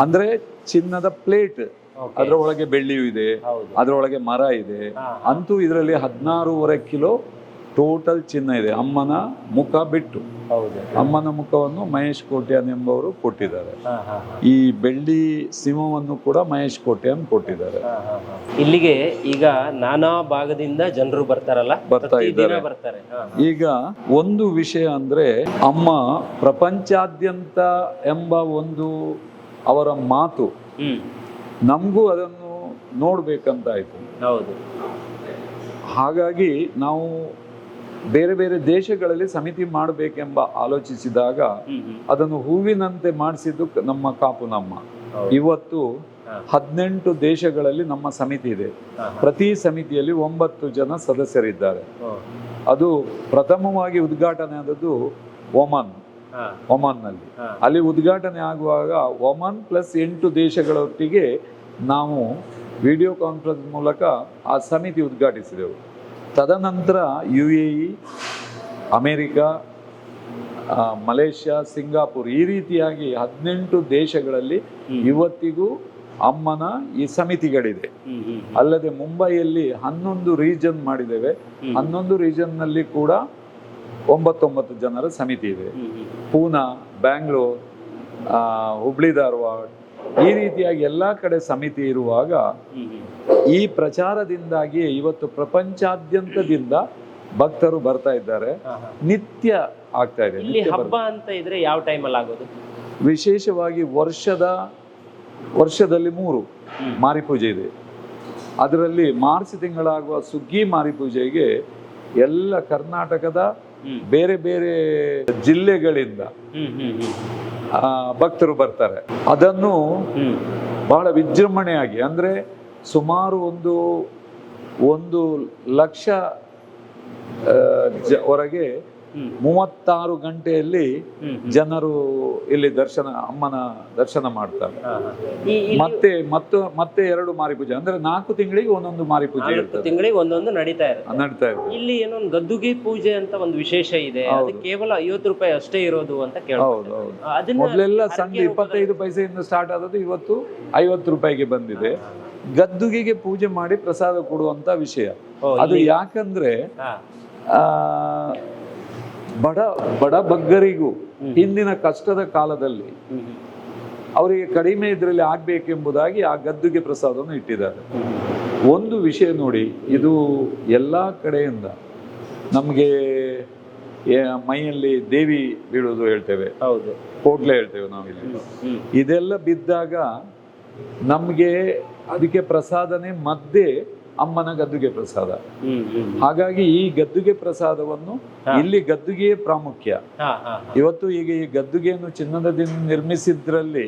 ಅಂದ್ರೆ ಚಿನ್ನದ ಪ್ಲೇಟ್. ಅದರ ಒಳಗೆ ಬೆಳ್ಳಿಯೂ ಇದೆ. ಅದರೊಳಗೆ ಮರ ಇದೆ. ಅಂತೂ ಇದರಲ್ಲಿ ಹದಿನಾರೂವರೆ ಕಿಲೋ ಟೋಟಲ್ ಚಿನ್ನ ಇದೆ. ಅಮ್ಮನ ಮುಖ ಬಿಟ್ಟು. ಹೌದು. ಅಮ್ಮನ ಮುಖವನ್ನು ಮಹೇಶ್ ಕೋಟ್ಯಾನ್ ಎಂಬವರು ಕೊಟ್ಟಿದ್ದಾರೆ. ಈ ಬೆಳ್ಳಿ ಸಿಂಹವನ್ನು ಕೂಡ ಮಹೇಶ್ ಕೋಟ್ಯಾನ್ ಕೊಟ್ಟಿದ್ದಾರೆ. ಇಲ್ಲಿಗೆ ಈಗ ನಾನಾ ಭಾಗದಿಂದ ಜನರು ಬರ್ತಾರಲ್ಲ? ಬರ್ತಾ ಇದ್ದಾರೆ. ಬರ್ತಾರೆ. ಈಗ ಒಂದು ವಿಷಯ ಅಂದ್ರೆ ಅಮ್ಮ ಪ್ರಪಂಚಾದ್ಯಂತ ಎಂಬ ಒಂದು ಅವರ ಮಾತು ನಮಗೂ ಅದನ್ನು ನೋಡ್ಬೇಕಂತ ಆಯ್ತು ಹೌದು. ಹಾಗಾಗಿ ನಾವು ಬೇರೆ ಬೇರೆ ದೇಶಗಳಲ್ಲಿ ಸಮಿತಿ ಮಾಡಬೇಕೆಂಬ ಆಲೋಚಿಸಿದಾಗ ಅದನ್ನು ಹೂವಿನಂತೆ ಮಾಡಿಸಿದ್ದು ನಮ್ಮ ಕಾಪು ನಮ್ಮ. ಇವತ್ತು. ಹದಿನೆಂಟು ದೇಶಗಳಲ್ಲಿ ನಮ್ಮ ಸಮಿತಿ ಇದೆ. ಪ್ರತಿ ಸಮಿತಿಯಲ್ಲಿ ಒಂಬತ್ತು ಜನ ಸದಸ್ಯರಿದ್ದಾರೆ. ಅದು ಪ್ರಥಮವಾಗಿ ಉದ್ಘಾಟನೆ ಆದದ್ದು ಒಮನ್. ಒಮನ್ನಲ್ಲಿ ಅಲ್ಲಿ ಉದ್ಘಾಟನೆ ಆಗುವಾಗ ಒಮನ್ ಪ್ಲಸ್ ಎಂಟು ದೇಶಗಳೊಟ್ಟಿಗೆ ನಾವು ವಿಡಿಯೋ ಕಾನ್ಫರೆನ್ಸ್ ಮೂಲಕ ಆ ಸಮಿತಿ ಉದ್ಘಾಟಿಸಿದೆವು. ತದನಂತರ U A E America Malaysia Singapore ಈ ರೀತಿಯಾಗಿ ಹದಿನೆಂಟು ದೇಶಗಳಲ್ಲಿ ಇವತ್ತಿಗೂ ಅಮ್ಮನ ಈ ಸಮಿತಿಗಳಿದೆ. ಅಲ್ಲದೆ ಮುಂಬೈಯಲ್ಲಿ ಹನ್ನೊಂದು ರೀಜನ್ ಮಾಡಿದ್ದೇವೆ. ಹನ್ನೊಂದು ರೀಜನ್ನಲ್ಲಿ ಕೂಡ ಒಂಬತ್ತೊಂಬತ್ತು ಜನರ ಸಮಿತಿ ಇದೆ. ಪೂನಾ ಬ್ಯಾಂಗ್ಳೂರ್ ಹುಬ್ಳಿ ಧಾರವಾಡ ಈ ರೀತಿಯಾಗಿ ಎಲ್ಲಾ ಕಡೆ ಸಮಿತಿ ಇರುವಾಗ. ಈ ಪ್ರಚಾರದಿಂದಾಗಿ ಇವತ್ತು ಪ್ರಪಂಚಾದ್ಯಂತದಿಂದ ಭಕ್ತರು ಬರ್ತಾ ಇದ್ದಾರೆ. ನಿತ್ಯ ಆಗ್ತಾ ಇದೆ ಇಲ್ಲಿ ಹಬ್ಬ ಅಂತ ಇದ್ರೆ ಯಾವ ಟೈಮಲ್ಲಿ ಆಗೋದು ವಿಶೇಷವಾಗಿ ವರ್ಷದ ವರ್ಷದಲ್ಲಿ ಮೂರು. ಮಾರಿ ಪೂಜೆ ಇದೆ ಅದರಲ್ಲಿ ಮಾರ್ಚ್ ತಿಂಗಳಾಗುವ ಸುಗ್ಗಿ ಮಾರಿ ಪೂಜೆಗೆ ಎಲ್ಲ ಕರ್ನಾಟಕದ ಬೇರೆ ಬೇರೆ ಜಿಲ್ಲೆಗಳಿಂದ ಭಕ್ತರು ಬರ್ತಾರೆ. ಅದನ್ನು ಬಹಳ ವಿಜೃಂಭಣೆಯಾಗಿ ಅಂದ್ರೆ ಸುಮಾರು ಒಂದು ಒಂದು ಲಕ್ಷ ಹೊರಗೆ ಮೂವತ್ತಾರು ಗಂಟೆಯಲ್ಲಿ. ಜನರು ಇಲ್ಲಿ ದರ್ಶನ ಅಮ್ಮನ ದರ್ಶನ ಮಾಡ್ತಾರೆ. ಮತ್ತೆ ಮತ್ತು ಮತ್ತೆ ಎರಡು ಮಾರಿ ಪೂಜೆ ಅಂದ್ರೆ ನಾಲ್ಕು ತಿಂಗಳಿಗೆ ಒಂದೊಂದು ಮಾರಿ ಪೂಜೆ ತಿಂಗಳಿಗೆ ಒಂದೊಂದು ನಡೀತಾ ಇರುತ್ತೆ. ನಡೀತಾ ಇರುತ್ತೆ ಇಲ್ಲಿ ಏನೋ ಒಂದು ಗದ್ದುಗೆ ಪೂಜೆ ಅಂತ ಒಂದು ವಿಶೇಷ ಇದೆ. ಅದು ಕೇವಲ ಐವತ್ತು ರೂಪಾಯಿ ಅಷ್ಟೇ ಇರೋದು ಅಂತ ಕೇಳಬಹುದು ಮೊದಲೆಲ್ಲ ಸಂಜೆ ಇಪ್ಪತ್ತೈದು ಪೈಸೆಯಿಂದ ಸ್ಟಾರ್ಟ್ ಆದದ್ದು ಇವತ್ತು ಐವತ್ತು ರೂಪಾಯಿಗೆ ಬಂದಿದೆ. ಗದ್ದುಗೆಗೆ ಪೂಜೆ ಮಾಡಿ ಪ್ರಸಾದ ಕೊಡುವಂತ ವಿಷಯ. ಅದು ಯಾಕಂದ್ರೆ ಆ, ಬಡ ಬಡ ಬಗ್ಗರಿಗೂ ಹಿಂದಿನ ಕಷ್ಟದ ಕಾಲದಲ್ಲಿ. ಅವರಿಗೆ ಕಡಿಮೆ ಇದರಲ್ಲಿ ಆಗ್ಬೇಕೆಂಬುದಾಗಿ ಆ ಗದ್ದುಗೆ ಪ್ರಸಾದವನ್ನು ಇಟ್ಟಿದ್ದಾರೆ. ಒಂದು ವಿಷಯ ನೋಡಿ ಇದು ಎಲ್ಲ ಕಡೆಯಿಂದ ನಮಗೆ ಮೈಯಲ್ಲಿ ದೇವಿ ಬೀಳೋದು ಹೇಳ್ತೇವೆ. ಹೌದು. ಕೋಟ್ಲೆ ಹೇಳ್ತೇವೆ ನಾವಿಲ್ಲಿ ಇದೆಲ್ಲ ಬಿದ್ದಾಗ ನಮಗೆ ಅದಕ್ಕೆ ಪ್ರಸಾದನೆ ಮಧ್ಯೆ ಅಮ್ಮನ ಗದ್ದುಗೆ ಪ್ರಸಾದ. ಹಾಗಾಗಿ ಈ ಗದ್ದುಗೆ ಪ್ರಸಾದವನ್ನು ಇಲ್ಲಿ ಗದ್ದುಗೆಯೇ ಪ್ರಾಮುಖ್ಯ. ಇವತ್ತು ಈಗ ಈ ಗದ್ದುಗೆಯನ್ನು ಚಿನ್ನದಿಂದ ನಿರ್ಮಿಸಿದ್ರಲ್ಲಿ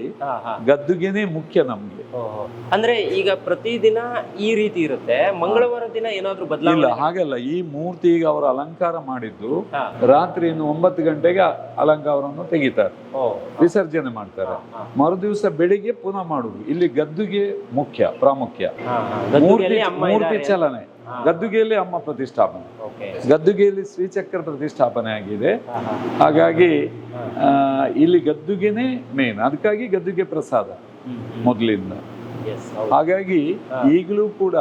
ಗದ್ದುಗೆನೇ ಮುಖ್ಯ ನಮ್ಗೆ. ಅಂದ್ರೆ ಈಗ ಪ್ರತಿದಿನ ಈ ರೀತಿ ಇರುತ್ತೆ. ಮಂಗಳವಾರ ದಿನ ಏನಾದ್ರೂ ಇಲ್ಲ ಹಾಗಲ್ಲ. ಈ ಮೂರ್ತಿ ಈಗ ಅವರು ಅಲಂಕಾರ ಮಾಡಿದ್ದು. ರಾತ್ರಿ ಇನ್ನು ಒಂಬತ್ತು ಗಂಟೆಗೆ ಅಲಂಕಾರವನ್ನು ತೆಗಿತಾರೆ. ವಿಸರ್ಜನೆ ಮಾಡ್ತಾರೆ. ಮರುದಿವಸ ಬೆಳಿಗ್ಗೆ ಪುನಃ ಮಾಡುದು. ಇಲ್ಲಿ ಗದ್ದುಗೆ ಮುಖ್ಯ ಪ್ರಾಮುಖ್ಯ. ಮೂರ್ತಿ ಮೂರ್ತಿ ಚಲನೆ. ಗದ್ದುಗೆಯಲ್ಲಿ ಅಮ್ಮ ಪ್ರತಿಷ್ಠಾಪನೆ. ಗದ್ದುಗೆಯಲ್ಲಿ ಶ್ರೀಚಕ್ರ ಪ್ರತಿಷ್ಠಾಪನೆ ಆಗಿದೆ. ಹಾಗಾಗಿ ಇಲ್ಲಿ ಗದ್ದುಗೆನೇ ಮೇನ್ ಅದಕ್ಕಾಗಿ ಗದ್ದುಗೆ ಪ್ರಸಾದ. ಮೊದಲಿಂದ. ಹಾಗಾಗಿ ಈಗಲೂ ಕೂಡ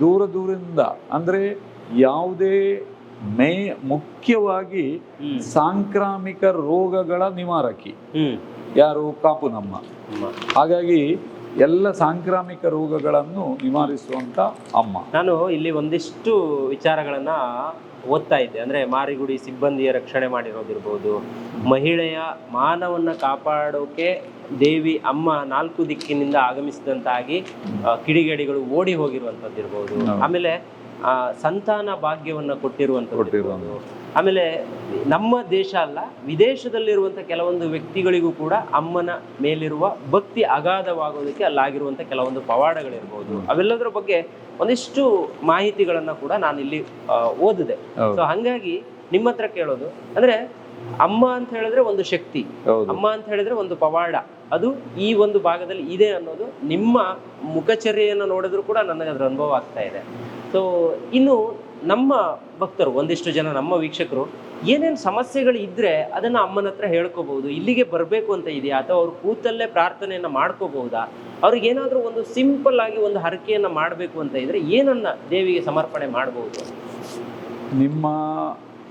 ದೂರ ದೂರದಿಂದ ಅಂದ್ರೆ ಯಾವುದೇ ಮೇ ಮುಖ್ಯವಾಗಿ ಸಾಂಕ್ರಾಮಿಕ ರೋಗಗಳ ನಿವಾರಕಿ. ಯಾರು? ಕಾಪು ನಮ್ಮ. ಹಾಗಾಗಿ ಎಲ್ಲ ಸಾಂಕ್ರಾಮಿಕ ರೋಗಗಳನ್ನು ನಿವಾರಿಸುವಂತ ಅಮ್ಮ. ನಾನು ಇಲ್ಲಿ ಒಂದಿಷ್ಟು ವಿಚಾರಗಳನ್ನ ಓದ್ತಾ ಇದ್ದೆ. ಅಂದ್ರೆ ಮಾರಿಗುಡಿ ಸಿಬ್ಬಂದಿಯ ರಕ್ಷಣೆ ಮಾಡಿರೋದಿರ್ಬೋದು ಮಹಿಳೆಯ ಮಾನವನ್ನ ಕಾಪಾಡೋಕೆ ದೇವಿ ಅಮ್ಮ ನಾಲ್ಕು ದಿಕ್ಕಿನಿಂದ ಆಗಮಿಸಿದಂತಾಗಿ ಕಿಡಿಗೇಡಿಗಳು ಓಡಿ ಹೋಗಿರುವಂತದ್ದು ಇರ್ಬೋದು. ಆಮೇಲೆ ಆ, ಸಂತಾನ ಭಾಗ್ಯವನ್ನ ಕೊಟ್ಟಿರುವಂತದ್ದು. ಆಮೇಲೆ ನಮ್ಮ ದೇಶ ಅಲ್ಲ ವಿದೇಶದಲ್ಲಿರುವಂತ ಕೆಲವೊಂದು ವ್ಯಕ್ತಿಗಳಿಗೂ ಕೂಡ ಅಮ್ಮನ ಮೇಲಿರುವ ಭಕ್ತಿ ಅಗಾಧವಾಗೋದಕ್ಕೆ ಅಲ್ಲಾಗಿರುವಂತ ಕೆಲವೊಂದು ಪವಾಡಗಳಿರ್ಬೋದು. ಅವೆಲ್ಲದರ ಬಗ್ಗೆ ಒಂದಿಷ್ಟು ಮಾಹಿತಿಗಳನ್ನ ಕೂಡ ನಾನು ಇಲ್ಲಿ ಓದಿದೆ. ಸೊ ಹಂಗಾಗಿ ನಿಮ್ಮ ಹತ್ರ ಕೇಳೋದು ಅಂದ್ರೆ ಅಮ್ಮ ಅಂತ ಹೇಳಿದ್ರೆ ಒಂದು ಶಕ್ತಿ. ಅಮ್ಮ ಅಂತ ಹೇಳಿದ್ರೆ ಒಂದು ಪವಾಡ. ಅದು ಈ ಒಂದು ಭಾಗದಲ್ಲಿ ಇದೆ ಅನ್ನೋದು ನಿಮ್ಮ ಮುಖಚರ್ಯೆಯನ್ನು ನೋಡಿದ್ರು ಕೂಡ ನನಗೆ ಅದರ ಅನುಭವ ಆಗ್ತಾ ಇದೆ. ಸೊ ಇನ್ನು ನಮ್ಮ ಭಕ್ತರು ಒಂದಿಷ್ಟು ಜನ ನಮ್ಮ ವೀಕ್ಷಕರು ಏನೇನು ಸಮಸ್ಯೆಗಳು ಇದ್ರೆ ಅದನ್ನ ಅಮ್ಮನ ಹತ್ರ ಹೇಳ್ಕೋಬಹುದು ಇಲ್ಲಿಗೆ ಬರಬೇಕು ಅಂತ ಇದೆಯಾ ಅಥವಾ ಅವ್ರು ಕೂತಲ್ಲೇ ಪ್ರಾರ್ಥನೆಯನ್ನ ಮಾಡ್ಕೋಬಹುದಾ ಅವ್ರಿಗೆ ಏನಾದ್ರೂ ಒಂದು ಸಿಂಪಲ್ ಆಗಿ ಒಂದು ಹರಕೆಯನ್ನು ಮಾಡಬೇಕು ಅಂತ ಇದ್ರೆ ಏನನ್ನ ದೇವಿಗೆ ಸಮರ್ಪಣೆ ಮಾಡಬಹುದು ನಿಮ್ಮ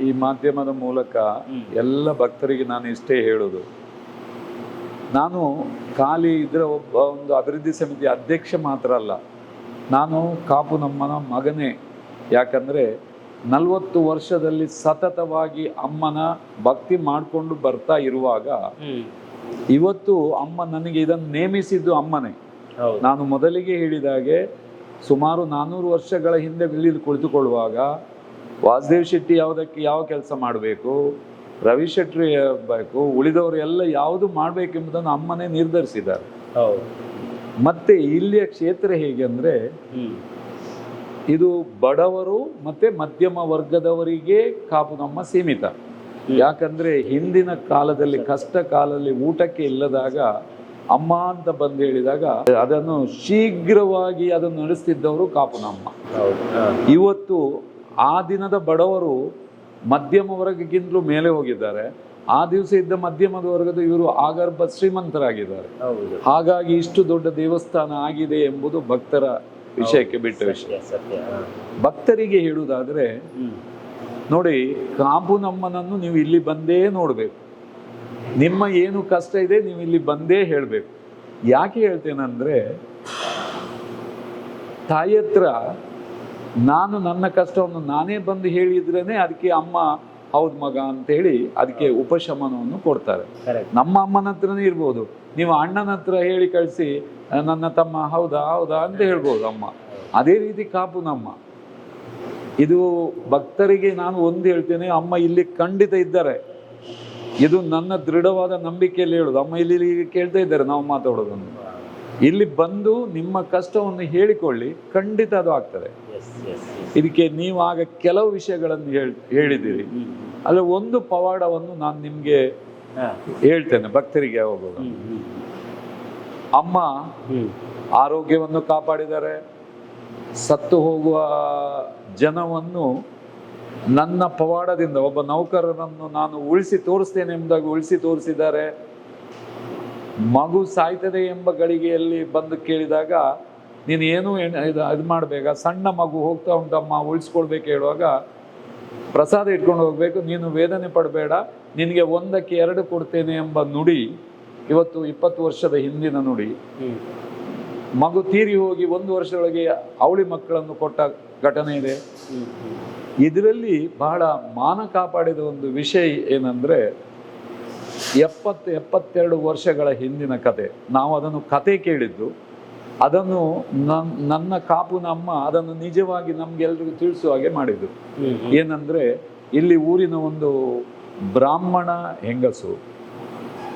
ಈ ಮಾಧ್ಯಮದ ಮೂಲಕ ಎಲ್ಲ ಭಕ್ತರಿಗೆ ನಾನು ಇಷ್ಟೇ ಹೇಳೋದು. ನಾನು ಖಾಲಿ ಇದ್ರೆ ಒಬ್ಬ ಒಂದು ಅಭಿವೃದ್ಧಿ ಸಮಿತಿ ಅಧ್ಯಕ್ಷ ಮಾತ್ರ ಅಲ್ಲ ನಾನು ಕಾಪು ನಮ್ಮನ ಮಗನೇ. ಯಾಕಂದ್ರೆ ನಲವತ್ತು ವರ್ಷದಲ್ಲಿ ಸತತವಾಗಿ ಅಮ್ಮನ ಭಕ್ತಿ ಮಾಡಿಕೊಂಡು ಬರ್ತಾ ಇರುವಾಗ ಇವತ್ತು ಅಮ್ಮ ನನಗೆ ಇದನ್ನು ನೇಮಿಸಿದ್ದು ಅಮ್ಮನೇ. ನಾನು ಮೊದಲಿಗೆ ಹೇಳಿದಾಗೆ ಸುಮಾರು ನಾನ್ನೂರು ವರ್ಷಗಳ ಹಿಂದೆ ಇಳಿದು ಕುಳಿತುಕೊಳ್ಳುವಾಗ ವಾಸುದೇವ್ ಶೆಟ್ಟಿ ಯಾವುದಕ್ಕೆ ಯಾವ ಕೆಲಸ ಮಾಡಬೇಕು? ರವಿ ಶೆಟ್ಟಿ ಬೇಕು ಉಳಿದವರು ಎಲ್ಲ ಯಾವುದು ಮಾಡಬೇಕೆಂಬುದನ್ನು ಅಮ್ಮನೇ ನಿರ್ಧರಿಸಿದ್ದಾರೆ. ಹೌದು. ಮತ್ತೆ ಇಲ್ಲಿಯ ಕ್ಷೇತ್ರ ಹೇಗೆ ಅಂದ್ರೆ ಇದು ಬಡವರು ಮತ್ತೆ ಮಧ್ಯಮ ವರ್ಗದವರಿಗೆ ಕಾಪು ನಮ್ಮ ಸೀಮಿತ. ಯಾಕಂದ್ರೆ ಹಿಂದಿನ ಕಾಲದಲ್ಲಿ ಕಷ್ಟ ಕಾಲದಲ್ಲಿ ಊಟಕ್ಕೆ ಇಲ್ಲದಾಗ ಅಮ್ಮ ಅಂತ ಬಂದು ಹೇಳಿದಾಗ ಅದನ್ನು ಶೀಘ್ರವಾಗಿ ಅದನ್ನು ನಡೆಸ್ತಿದ್ದವರು ಕಾಪುನಮ್ಮ ಇವತ್ತು ಆ ದಿನದ ಬಡವರು ಮಧ್ಯಮ ವರ್ಗಕ್ಕಿಂತಲೂ ಮೇಲೆ ಹೋಗಿದ್ದಾರೆ. ಆ ದಿವಸ ಇದ್ದ ಮಧ್ಯಮದ ವರ್ಗದ ಇವರು ಆಗರ್ಭ ಶ್ರೀಮಂತರಾಗಿದ್ದಾರೆ. ಹೌದು. ಹಾಗಾಗಿ ಇಷ್ಟು ದೊಡ್ಡ ದೇವಸ್ಥಾನ ಆಗಿದೆ ಎಂಬುದು ಭಕ್ತರ ವಿಷಯಕ್ಕೆ ಬಿಟ್ಟ ವಿಷಯ. ಭಕ್ತರಿಗೆ ಹೇಳುವುದಾದ್ರೆ ನೋಡಿ ಕಾಂಬು ನಮ್ಮನನ್ನು ನೀವು ಇಲ್ಲಿ ಬಂದೇ ನೋಡಬೇಕು. ನಿಮ್ಮ ಏನು ಕಷ್ಟ ಇದೆ ನೀವು ಇಲ್ಲಿ ಬಂದೇ ಹೇಳಬೇಕು. ಯಾಕೆ ಹೇಳ್ತೇನೆಂದ್ರೆ ತಾಯಿ ಹತ್ರ ನಾನು ನನ್ನ ಕಷ್ಟವನ್ನು ನಾನೇ ಬಂದು ಹೇಳಿದ್ರೇನೆ ಅದಕ್ಕೆ ಅಮ್ಮ ಹೌದು ಮಗ ಅಂತ ಹೇಳಿ ಅದಕ್ಕೆ ಉಪಶಮನವನ್ನು ಕೊಡ್ತಾರೆ. ನಮ್ಮ ಅಮ್ಮನ ಹತ್ರನೇ ಇರ್ಬೋದು. ನೀವು ಅಣ್ಣನ ಹತ್ರ ಹೇಳಿ ಕಳಿಸಿ ನನ್ನ ತಮ್ಮ ಹೌದಾ ಹೌದಾ ಅಂತ ಹೇಳ್ಬೋದು ಅಮ್ಮ. ಅದೇ ರೀತಿ ಕಾಪು ನಮ್ಮ. ಇದು ಭಕ್ತರಿಗೆ ನಾನು ಒಂದು ಹೇಳ್ತೇನೆ ಅಮ್ಮ ಇಲ್ಲಿ ಖಂಡಿತ ಇದ್ದಾರೆ. ಇದು ನನ್ನ ದೃಢವಾದ ನಂಬಿಕೆಯಲ್ಲಿ ಹೇಳೋದು. ಅಮ್ಮ ಇಲ್ಲಿ ಕೇಳ್ತಾ ಇದ್ದಾರೆ ನಾವು ಮಾತಾಡೋದನ್ನು. ಇಲ್ಲಿ ಬಂದು ನಿಮ್ಮ ಕಷ್ಟವನ್ನು ಹೇಳಿಕೊಳ್ಳಿ ಖಂಡಿತ ಅದು ಆಗ್ತದೆ. ಇದಕ್ಕೆ ನೀವು ಆಗ ಕೆಲವು ವಿಷಯಗಳನ್ನು ಹೇಳಿದಿರಿ ಹೇಳಿದ್ದೀರಿ. ಅಲ್ಲ ಒಂದು ಪವಾಡವನ್ನು ನಾನು ನಿಮಗೆ ಹೇಳ್ತೇನೆ ಭಕ್ತರಿಗೆ ಹೋಗುವಾಗ ಅಮ್ಮ ಆರೋಗ್ಯವನ್ನು ಕಾಪಾಡಿದ್ದಾರೆ. ಸತ್ತು ಹೋಗುವ ಜನವನ್ನು ನನ್ನ ಪವಾಡದಿಂದ ಒಬ್ಬ ನೌಕರರನ್ನು ನಾನು ಉಳಿಸಿ ತೋರಿಸ್ತೇನೆ ಎಂಬುದಾಗಿ ಉಳಿಸಿ ತೋರಿಸಿದ್ದಾರೆ. ಮಗು ಸಾಯ್ತದೆ ಎಂಬ ಗಳಿಗೆಯಲ್ಲಿ ಬಂದು ಕೇಳಿದಾಗ ನೀನು ಏನು ಇದು ಇದು ಮಾಡಬೇಕ ಸಣ್ಣ ಮಗು ಹೋಗ್ತಾ ಉಂಟಮ್ಮ ಉಳಿಸ್ಕೊಳ್ಬೇಕು ಹೇಳುವಾಗ ಪ್ರಸಾದ ಇಟ್ಕೊಂಡು ಹೋಗ್ಬೇಕು ನೀನು ವೇದನೆ ಪಡಬೇಡ ನಿನಗೆ ಒಂದಕ್ಕೆ ಎರಡು ಕೊಡ್ತೇನೆ ಎಂಬ ನುಡಿ ಇವತ್ತು ಇಪ್ಪತ್ತು ವರ್ಷದ ಹಿಂದಿನ ನುಡಿ. ಮಗು ತೀರಿ ಹೋಗಿ ಒಂದು ವರ್ಷದೊಳಗೆ ಅವಳಿ ಮಕ್ಕಳನ್ನು ಕೊಟ್ಟ ಘಟನೆ ಇದೆ. ಇದರಲ್ಲಿ ಬಹಳ ಮಾನ ಕಾಪಾಡಿದ ಒಂದು ವಿಷಯ ಏನಂದ್ರೆ ಎಪ್ಪತ್ತು ಎಪ್ಪತ್ತೆರಡು ವರ್ಷಗಳ ಹಿಂದಿನ ಕತೆ. ನಾವು ಅದನ್ನು ಕತೆ ಕೇಳಿದ್ದು. ಅದನ್ನು ನನ್- ನನ್ನ ಕಾಪು ನಮ್ಮ ಅದನ್ನು ನಿಜವಾಗಿ ನಮ್ಗೆಲ್ರಿಗೂ ತಿಳಿಸುವ ಹಾಗೆ ಮಾಡಿದ್ರು. ಏನಂದ್ರೆ ಇಲ್ಲಿ ಊರಿನ ಒಂದು ಬ್ರಾಹ್ಮಣ ಹೆಂಗಸು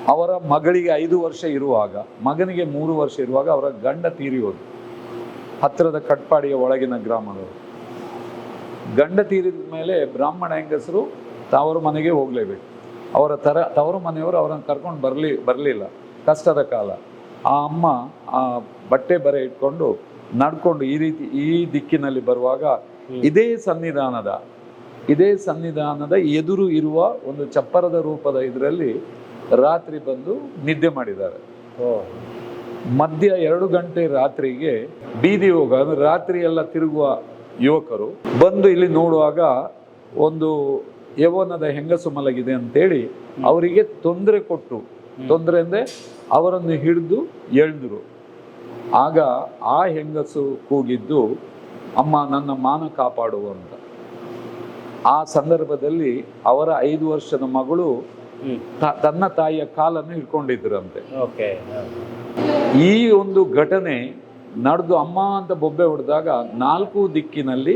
ಅವರ ಮಗಳಿಗೆ ಐದು ವರ್ಷ ಇರುವಾಗ ಮಗನಿಗೆ ಮೂರು ವರ್ಷ ಇರುವಾಗ ಅವರ ಗಂಡ ತೀರಿ ಹೋದ್ರು. ಹತ್ತಿರದ ಕಟ್ಪಾಡಿಯ ಒಳಗಿನ ಗ್ರಾಮದವರು. ಗಂಡ ತೀರಿದ ಮೇಲೆ ಬ್ರಾಹ್ಮಣ ಹೆಂಗಸರು ತವರು ಮನೆಗೆ ಹೋಗ್ಲೇಬೇಕು. ಅವರ ತರ ತವರು ಮನೆಯವರು ಅವರನ್ನು ಕರ್ಕೊಂಡು ಬರಲಿ ಬರಲಿಲ್ಲ. ಕಷ್ಟದ ಕಾಲ. ಆ ಅಮ್ಮ ಆ ಬಟ್ಟೆ ಬರೆ ಇಟ್ಕೊಂಡು ನಡ್ಕೊಂಡು ಈ ರೀತಿ ಈ ದಿಕ್ಕಿನಲ್ಲಿ ಬರುವಾಗ ಇದೇ ಸನ್ನಿಧಾನದ ಇದೇ ಸನ್ನಿಧಾನದ ಎದುರು ಇರುವ ಒಂದು ಚಪ್ಪರದ ರೂಪದ ಇದರಲ್ಲಿ ರಾತ್ರಿ ಬಂದು ನಿದ್ದೆ ಮಾಡಿದ್ದಾರೆ. ಮಧ್ಯ ಎರಡು ಗಂಟೆ ರಾತ್ರಿಗೆ ಬೀದಿ ಹೋಗ ಅಂದ್ರೆ ರಾತ್ರಿ ಎಲ್ಲ ತಿರುಗುವ ಯುವಕರು ಬಂದು ಇಲ್ಲಿ ನೋಡುವಾಗ ಒಂದು ಯವನದ ಹೆಂಗಸು ಮಲಗಿದೆ ಅಂತೇಳಿ ಅವರಿಗೆ ತೊಂದರೆ ಕೊಟ್ಟು ತೊಂದರೆ ಅಂದರೆ ಅವರನ್ನು ಹಿಡಿದು ಎಳೆದ್ರು. ಆಗ ಆ ಹೆಂಗಸು ಕೂಗಿದ್ದು ಅಮ್ಮ ನನ್ನ ಮಾನ ಕಾಪಾಡು ಅಂತ. ಆ ಸಂದರ್ಭದಲ್ಲಿ ಅವರ ಐದು ವರ್ಷದ ಮಗಳು ತನ್ನ ತಾಯಿಯ ಕಾಲನ್ನು ಹಿಡ್ಕೊಂಡಿದ್ರಂತೆ ಓಕೆ. ಈ ಒಂದು ಘಟನೆ ನಡೆದು ಅಮ್ಮ ಅಂತ ಬೊಬ್ಬೆ ಹೊಡೆದಾಗ ನಾಲ್ಕು ದಿಕ್ಕಿನಲ್ಲಿ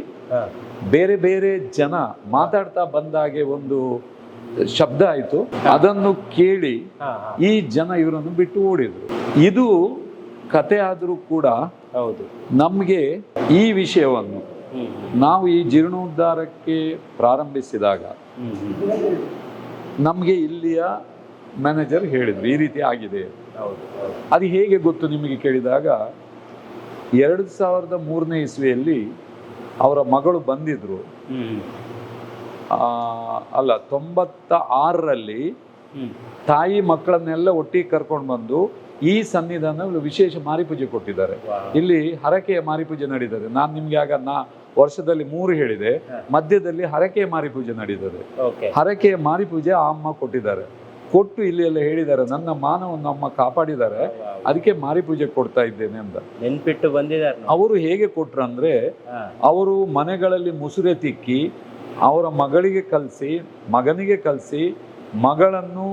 ಬೇರೆ ಬೇರೆ ಜನ ಮಾತಾಡ್ತಾ ಬಂದಾಗೆ ಒಂದು ಶಬ್ದ ಆಯಿತು. ಅದನ್ನು ಕೇಳಿ ಈ ಜನ ಇವರನ್ನು ಬಿಟ್ಟು ಓಡಿದ್ರು. ಇದು ಕತೆ ಆದರೂ ಕೂಡ ಹೌದು. ನಮಗೆ ಈ ವಿಷಯವನ್ನು ನಾವು ಈ ಜೀರ್ಣೋದ್ಧಾರಕ್ಕೆ ಪ್ರಾರಂಭಿಸಿದಾಗ ನಮಗೆ ಇಲ್ಲಿಯ ಮ್ಯಾನೇಜರ್ ಹೇಳಿದ್ರು ಈ ರೀತಿ ಆಗಿದೆ. ಅದು ಹೇಗೆ ಗೊತ್ತು ನಿಮಗೆ ಕೇಳಿದಾಗ ಎರಡು ಸಾವಿರದ ಮೂರನೇ ಇಸ್ವಿಯಲ್ಲಿ ಅವರ ಮಗಳು ಬಂದಿದ್ರು. ಅಲ್ಲ ತೊಂಬತ್ತ ಆರರಲ್ಲಿ ತಾಯಿ ಮಕ್ಕಳನ್ನೆಲ್ಲ ಒಟ್ಟಿಗೆ ಕರ್ಕೊಂಡು ಬಂದು ಈ ಸನ್ನಿಧಾನ ವಿಶೇಷ ಮಾರಿಪೂಜೆ ಕೊಟ್ಟಿದ್ದಾರೆ. ಇಲ್ಲಿ ಹರಕೆಯ ಮಾರಿಪೂಜೆ ನಡೀತದೆ. ನಾನು ನಿಮ್ಗೆ ಆಗ ನಾ ವರ್ಷದಲ್ಲಿ ಮೂರು ಹೇಳಿದೆ. ಮಧ್ಯದಲ್ಲಿ ಹರಕೆಯ ಮಾರಿಪೂಜೆ ನಡೀತದೆ. ಹರಕೆಯ ಮಾರಿಪೂಜೆ ಆ ಅಮ್ಮ ಕೊಟ್ಟಿದ್ದಾರೆ. ಕೊಟ್ಟು ಇಲ್ಲಿ ಎಲ್ಲ ಹೇಳಿದ್ದಾರೆ ನನ್ನ ಮಾನವನ್ನು ಅಮ್ಮ ಕಾಪಾಡಿದ್ದಾರೆ. ಅದಕ್ಕೆ ಮಾರಿಪೂಜೆ ಕೊಡ್ತಾ ಇದ್ದೇನೆ ಅಂತ. ನೆನ್ಪಿಟ್ಟು ಬಂದಿದ್ದಾರೆ. ಅವರು ಹೇಗೆ ಕೊಟ್ರು ಅಂದ್ರೆ ಅವರು ಮನೆಗಳಲ್ಲಿ ಮುಸುರೆ ತಿಕ್ಕಿ ಅವರ ಮಗಳಿಗೆ ಕಲಿಸಿ ಮಗನಿಗೆ ಕಲಿಸಿ ಮಗಳನ್ನು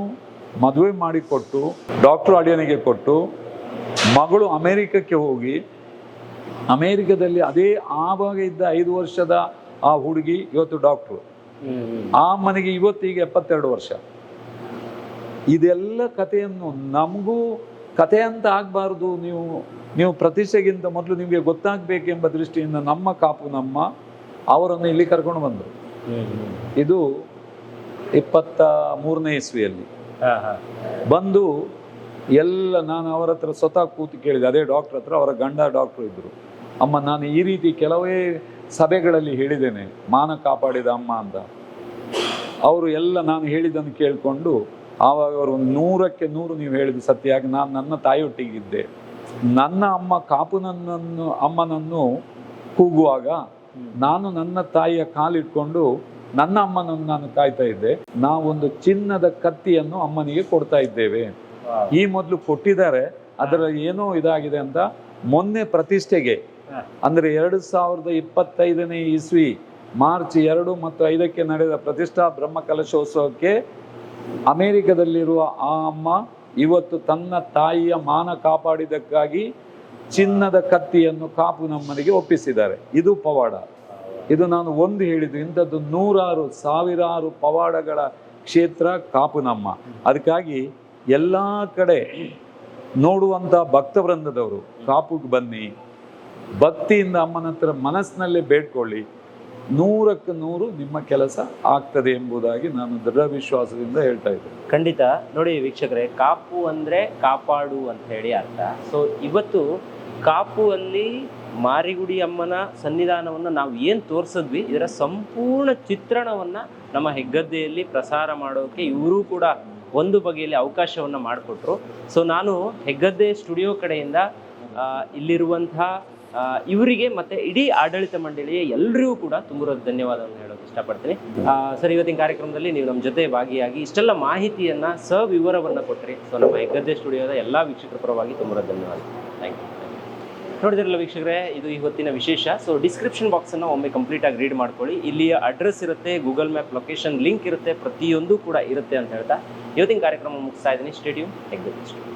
ಮದುವೆ ಮಾಡಿಕೊಟ್ಟು ಡಾಕ್ಟರ್ ಅಡಿಯನಿಗೆ ಕೊಟ್ಟು ಮಗಳು ಅಮೇರಿಕಕ್ಕೆ ಹೋಗಿ ಅಮೇರಿಕದಲ್ಲಿ ಅದೇ ಆವಾಗ ಇದ್ದ ಐದು ವರ್ಷದ ಆ ಹುಡುಗಿ ಇವತ್ತು ಡಾಕ್ಟ್ರು. ಆ ಮನೆಗೆ ಇವತ್ತೀಗ ಎಪ್ಪತ್ತೆರಡು ವರ್ಷ. ಇದೆಲ್ಲ ಕಥೆಯನ್ನು ನಮಗೂ ಕಥೆ ಅಂತ ಆಗಬಾರ್ದು. ನೀವು ನೀವು ಪ್ರತಿಷ್ಠೆಗಿಂತ ಮೊದಲು ನಿಮಗೆ ಗೊತ್ತಾಗಬೇಕೆಂಬ ದೃಷ್ಟಿಯಿಂದ ನಮ್ಮ ಕಾಪು ನಮ್ಮ ಅವರನ್ನು ಇಲ್ಲಿ ಕರ್ಕೊಂಡು ಬಂದರು. ಇದು ಇಪ್ಪತ್ತ ಮೂರನೇ ಇಸ್ವಿಯಲ್ಲಿ. ಬಂದು ಎಲ್ಲ ನಾನು ಅವರ ಹತ್ರ ಸ್ವತಃ ಕೂತು ಕೇಳಿದೆ. ಅದೇ ಡಾಕ್ಟರ್ ಹತ್ರ ಅವರ ಗಂಡ ಡಾಕ್ಟರ್ ಇದ್ದರು ಅಮ್ಮ ನಾನು ಈ ರೀತಿ ಕೆಲವೇ ಸಭೆಗಳಲ್ಲಿ ಹೇಳಿದ್ದೇನೆ. ಮಾನ ಕಾಪಾಡಿದ ಅಮ್ಮ ಅಂತ. ಅವರು ಎಲ್ಲ ನಾನು ಹೇಳಿದ್ದನ್ನು ಕೇಳಿಕೊಂಡು ಆವಾಗ ಅವರು ನೂರಕ್ಕೆ ನೂರು ನೀವು ಹೇಳಿದ ಸತ್ಯಾಗಿ ನಾನು ನನ್ನ ತಾಯಿಯೊಟ್ಟಿಗಿದ್ದೆ. ನನ್ನ ಅಮ್ಮ ಕಾಪುನನ್ನು ಅಮ್ಮನನ್ನು ಕೂಗುವಾಗ ನಾನು ನನ್ನ ತಾಯಿಯ ಕಾಲಿಟ್ಕೊಂಡು ನನ್ನ ಅಮ್ಮನನ್ನು ನಾನು ಕಾಯ್ತಾ ಇದ್ದೆ. ನಾವೊಂದು ಚಿನ್ನದ ಕತ್ತಿಯನ್ನು ಅಮ್ಮನಿಗೆ ಕೊಡ್ತಾ ಇದ್ದೇವೆ. ಈ ಮೊದಲು ಕೊಟ್ಟಿದ್ದಾರೆ. ಅದರ ಏನೋ ಇದಾಗಿದೆ ಅಂತ ಮೊನ್ನೆ ಪ್ರತಿಷ್ಠೆಗೆ ಅಂದ್ರೆ ಎರಡು ಸಾವಿರದ ಇಪ್ಪತ್ತೈದನೇ ಇಸ್ವಿ ಮಾರ್ಚ್ ಎರಡು ಮತ್ತು ಐದಕ್ಕೆ ನಡೆದ ಪ್ರತಿಷ್ಠಾ ಬ್ರಹ್ಮ ಕಲಶೋತ್ಸವಕ್ಕೆ ಅಮೆರಿಕದಲ್ಲಿರುವ ಆ ಅಮ್ಮ ಇವತ್ತು ತನ್ನ ತಾಯಿಯ ಮಾನ ಕಾಪಾಡಿದ್ದಕ್ಕಾಗಿ ಚಿನ್ನದ ಕತ್ತಿಯನ್ನು ಕಾಪು ನಮ್ಮನಿಗೆ ಒಪ್ಪಿಸಿದ್ದಾರೆ. ಇದು ಪವಾಡ. ಇದು ನಾನು ಒಂದು ಹೇಳಿದ್ದು, ಇಂಥದ್ದು ನೂರಾರು, ಸಾವಿರಾರು ಪವಾಡಗಳ ಕ್ಷೇತ್ರ ಕಾಪು ನಮ್ಮ. ಅದಕ್ಕಾಗಿ ಎಲ್ಲ ಕಡೆ ನೋಡುವಂಥ ಭಕ್ತವೃಂದದವರು ಕಾಪುಗೆ ಬನ್ನಿ. ಭಕ್ತಿಯಿಂದ ಅಮ್ಮನ ಹತ್ರ ಮನಸ್ಸಿನಲ್ಲೇ ಬೇಡ್ಕೊಳ್ಳಿ. ನೂರಕ್ಕೆ ನೂರು ನಿಮ್ಮ ಕೆಲಸ ಆಗ್ತದೆ ಎಂಬುದಾಗಿ ನಾನು ದೃಢ ವಿಶ್ವಾಸದಿಂದ ಹೇಳ್ತಾ ಇದ್ದೇನೆ. ಖಂಡಿತ. ನೋಡಿ ವೀಕ್ಷಕರೇ, ಕಾಪು ಅಂದ್ರೆ ಕಾಪಾಡು ಅಂತ ಹೇಳಿ ಅರ್ಥ. ಸೊ ಇವತ್ತು ಕಾಪು ಅಲ್ಲಿ ಮಾರಿಗುಡಿ ಅಮ್ಮನ ಸನ್ನಿಧಾನವನ್ನು ನಾವು ಏನು ತೋರಿಸಿದ್ವಿ? ಇದರ ಸಂಪೂರ್ಣ ಚಿತ್ರಣವನ್ನ ನಮ್ಮ ಹೆಗ್ಗದ್ದೆಯಲ್ಲಿ ಪ್ರಸಾರ ಮಾಡೋಕೆ ಇವರು ಕೂಡ ಒಂದು ಬಗೆಯಲ್ಲಿ ಅವಕಾಶವನ್ನು ಮಾಡಿಕೊಟ್ರು. ಸೊ ನಾನು ಹೆಗ್ಗದ್ದೆ ಸ್ಟುಡಿಯೋ ಕಡೆಯಿಂದ ಇಲ್ಲಿರುವಂಥ ಇವರಿಗೆ ಮತ್ತೆ ಇಡೀ ಆಡಳಿತ ಮಂಡಳಿಯ ಎಲ್ಲರಿಗೂ ಕೂಡ ತುಂಬ ಧನ್ಯವಾದವನ್ನು ಹೇಳೋಕೆ ಇಷ್ಟಪಡ್ತೀನಿ. ಸರ್, ಇವತ್ತಿನ ಕಾರ್ಯಕ್ರಮದಲ್ಲಿ ನೀವು ನಮ್ಮ ಜೊತೆ ಭಾಗಿಯಾಗಿ ಇಷ್ಟೆಲ್ಲ ಮಾಹಿತಿಯನ್ನ, ಸವಿವರವನ್ನು ಕೊಟ್ಟರಿ ಸೊ ನಮ್ಮ ಹೆಗ್ಗದ್ದೆ ಸ್ಟುಡಿಯೋದ ಎಲ್ಲ ವೀಕ್ಷಕರ ಪರವಾಗಿ ತುಂಬ ಧನ್ಯವಾದ ಥ್ಯಾಂಕ್ ಯು ನೋಡಿದ್ರಲ್ಲ ವೀಕ್ಷಕರೇ, ಇದು ಇವತ್ತಿನ ವಿಶೇಷ. ಸೊ ಡಿಸ್ಕ್ರಿಪ್ಷನ್ ಬಾಕ್ಸನ್ನು ಒಮ್ಮೆ ಕಂಪ್ಲೀಟ್ ಆಗಿ ರೀಡ್ ಮಾಡ್ಕೊಳ್ಳಿ. ಇಲ್ಲಿಯ ಅಡ್ರೆಸ್ ಇರುತ್ತೆ ಗೂಗಲ್ ಮ್ಯಾಪ್ ಲೊಕೇಶನ್ ಲಿಂಕ್ ಇರುತ್ತೆ, ಪ್ರತಿಯೊಂದು ಕೂಡ ಇರುತ್ತೆ ಅಂತ ಹೇಳ್ತಾ. ಇವತ್ತಿನ ಕಾರ್ಯಕ್ರಮ ಮುಗಿಸ್ತಾ ಇದ್ದೀನಿ. Stadium exhibition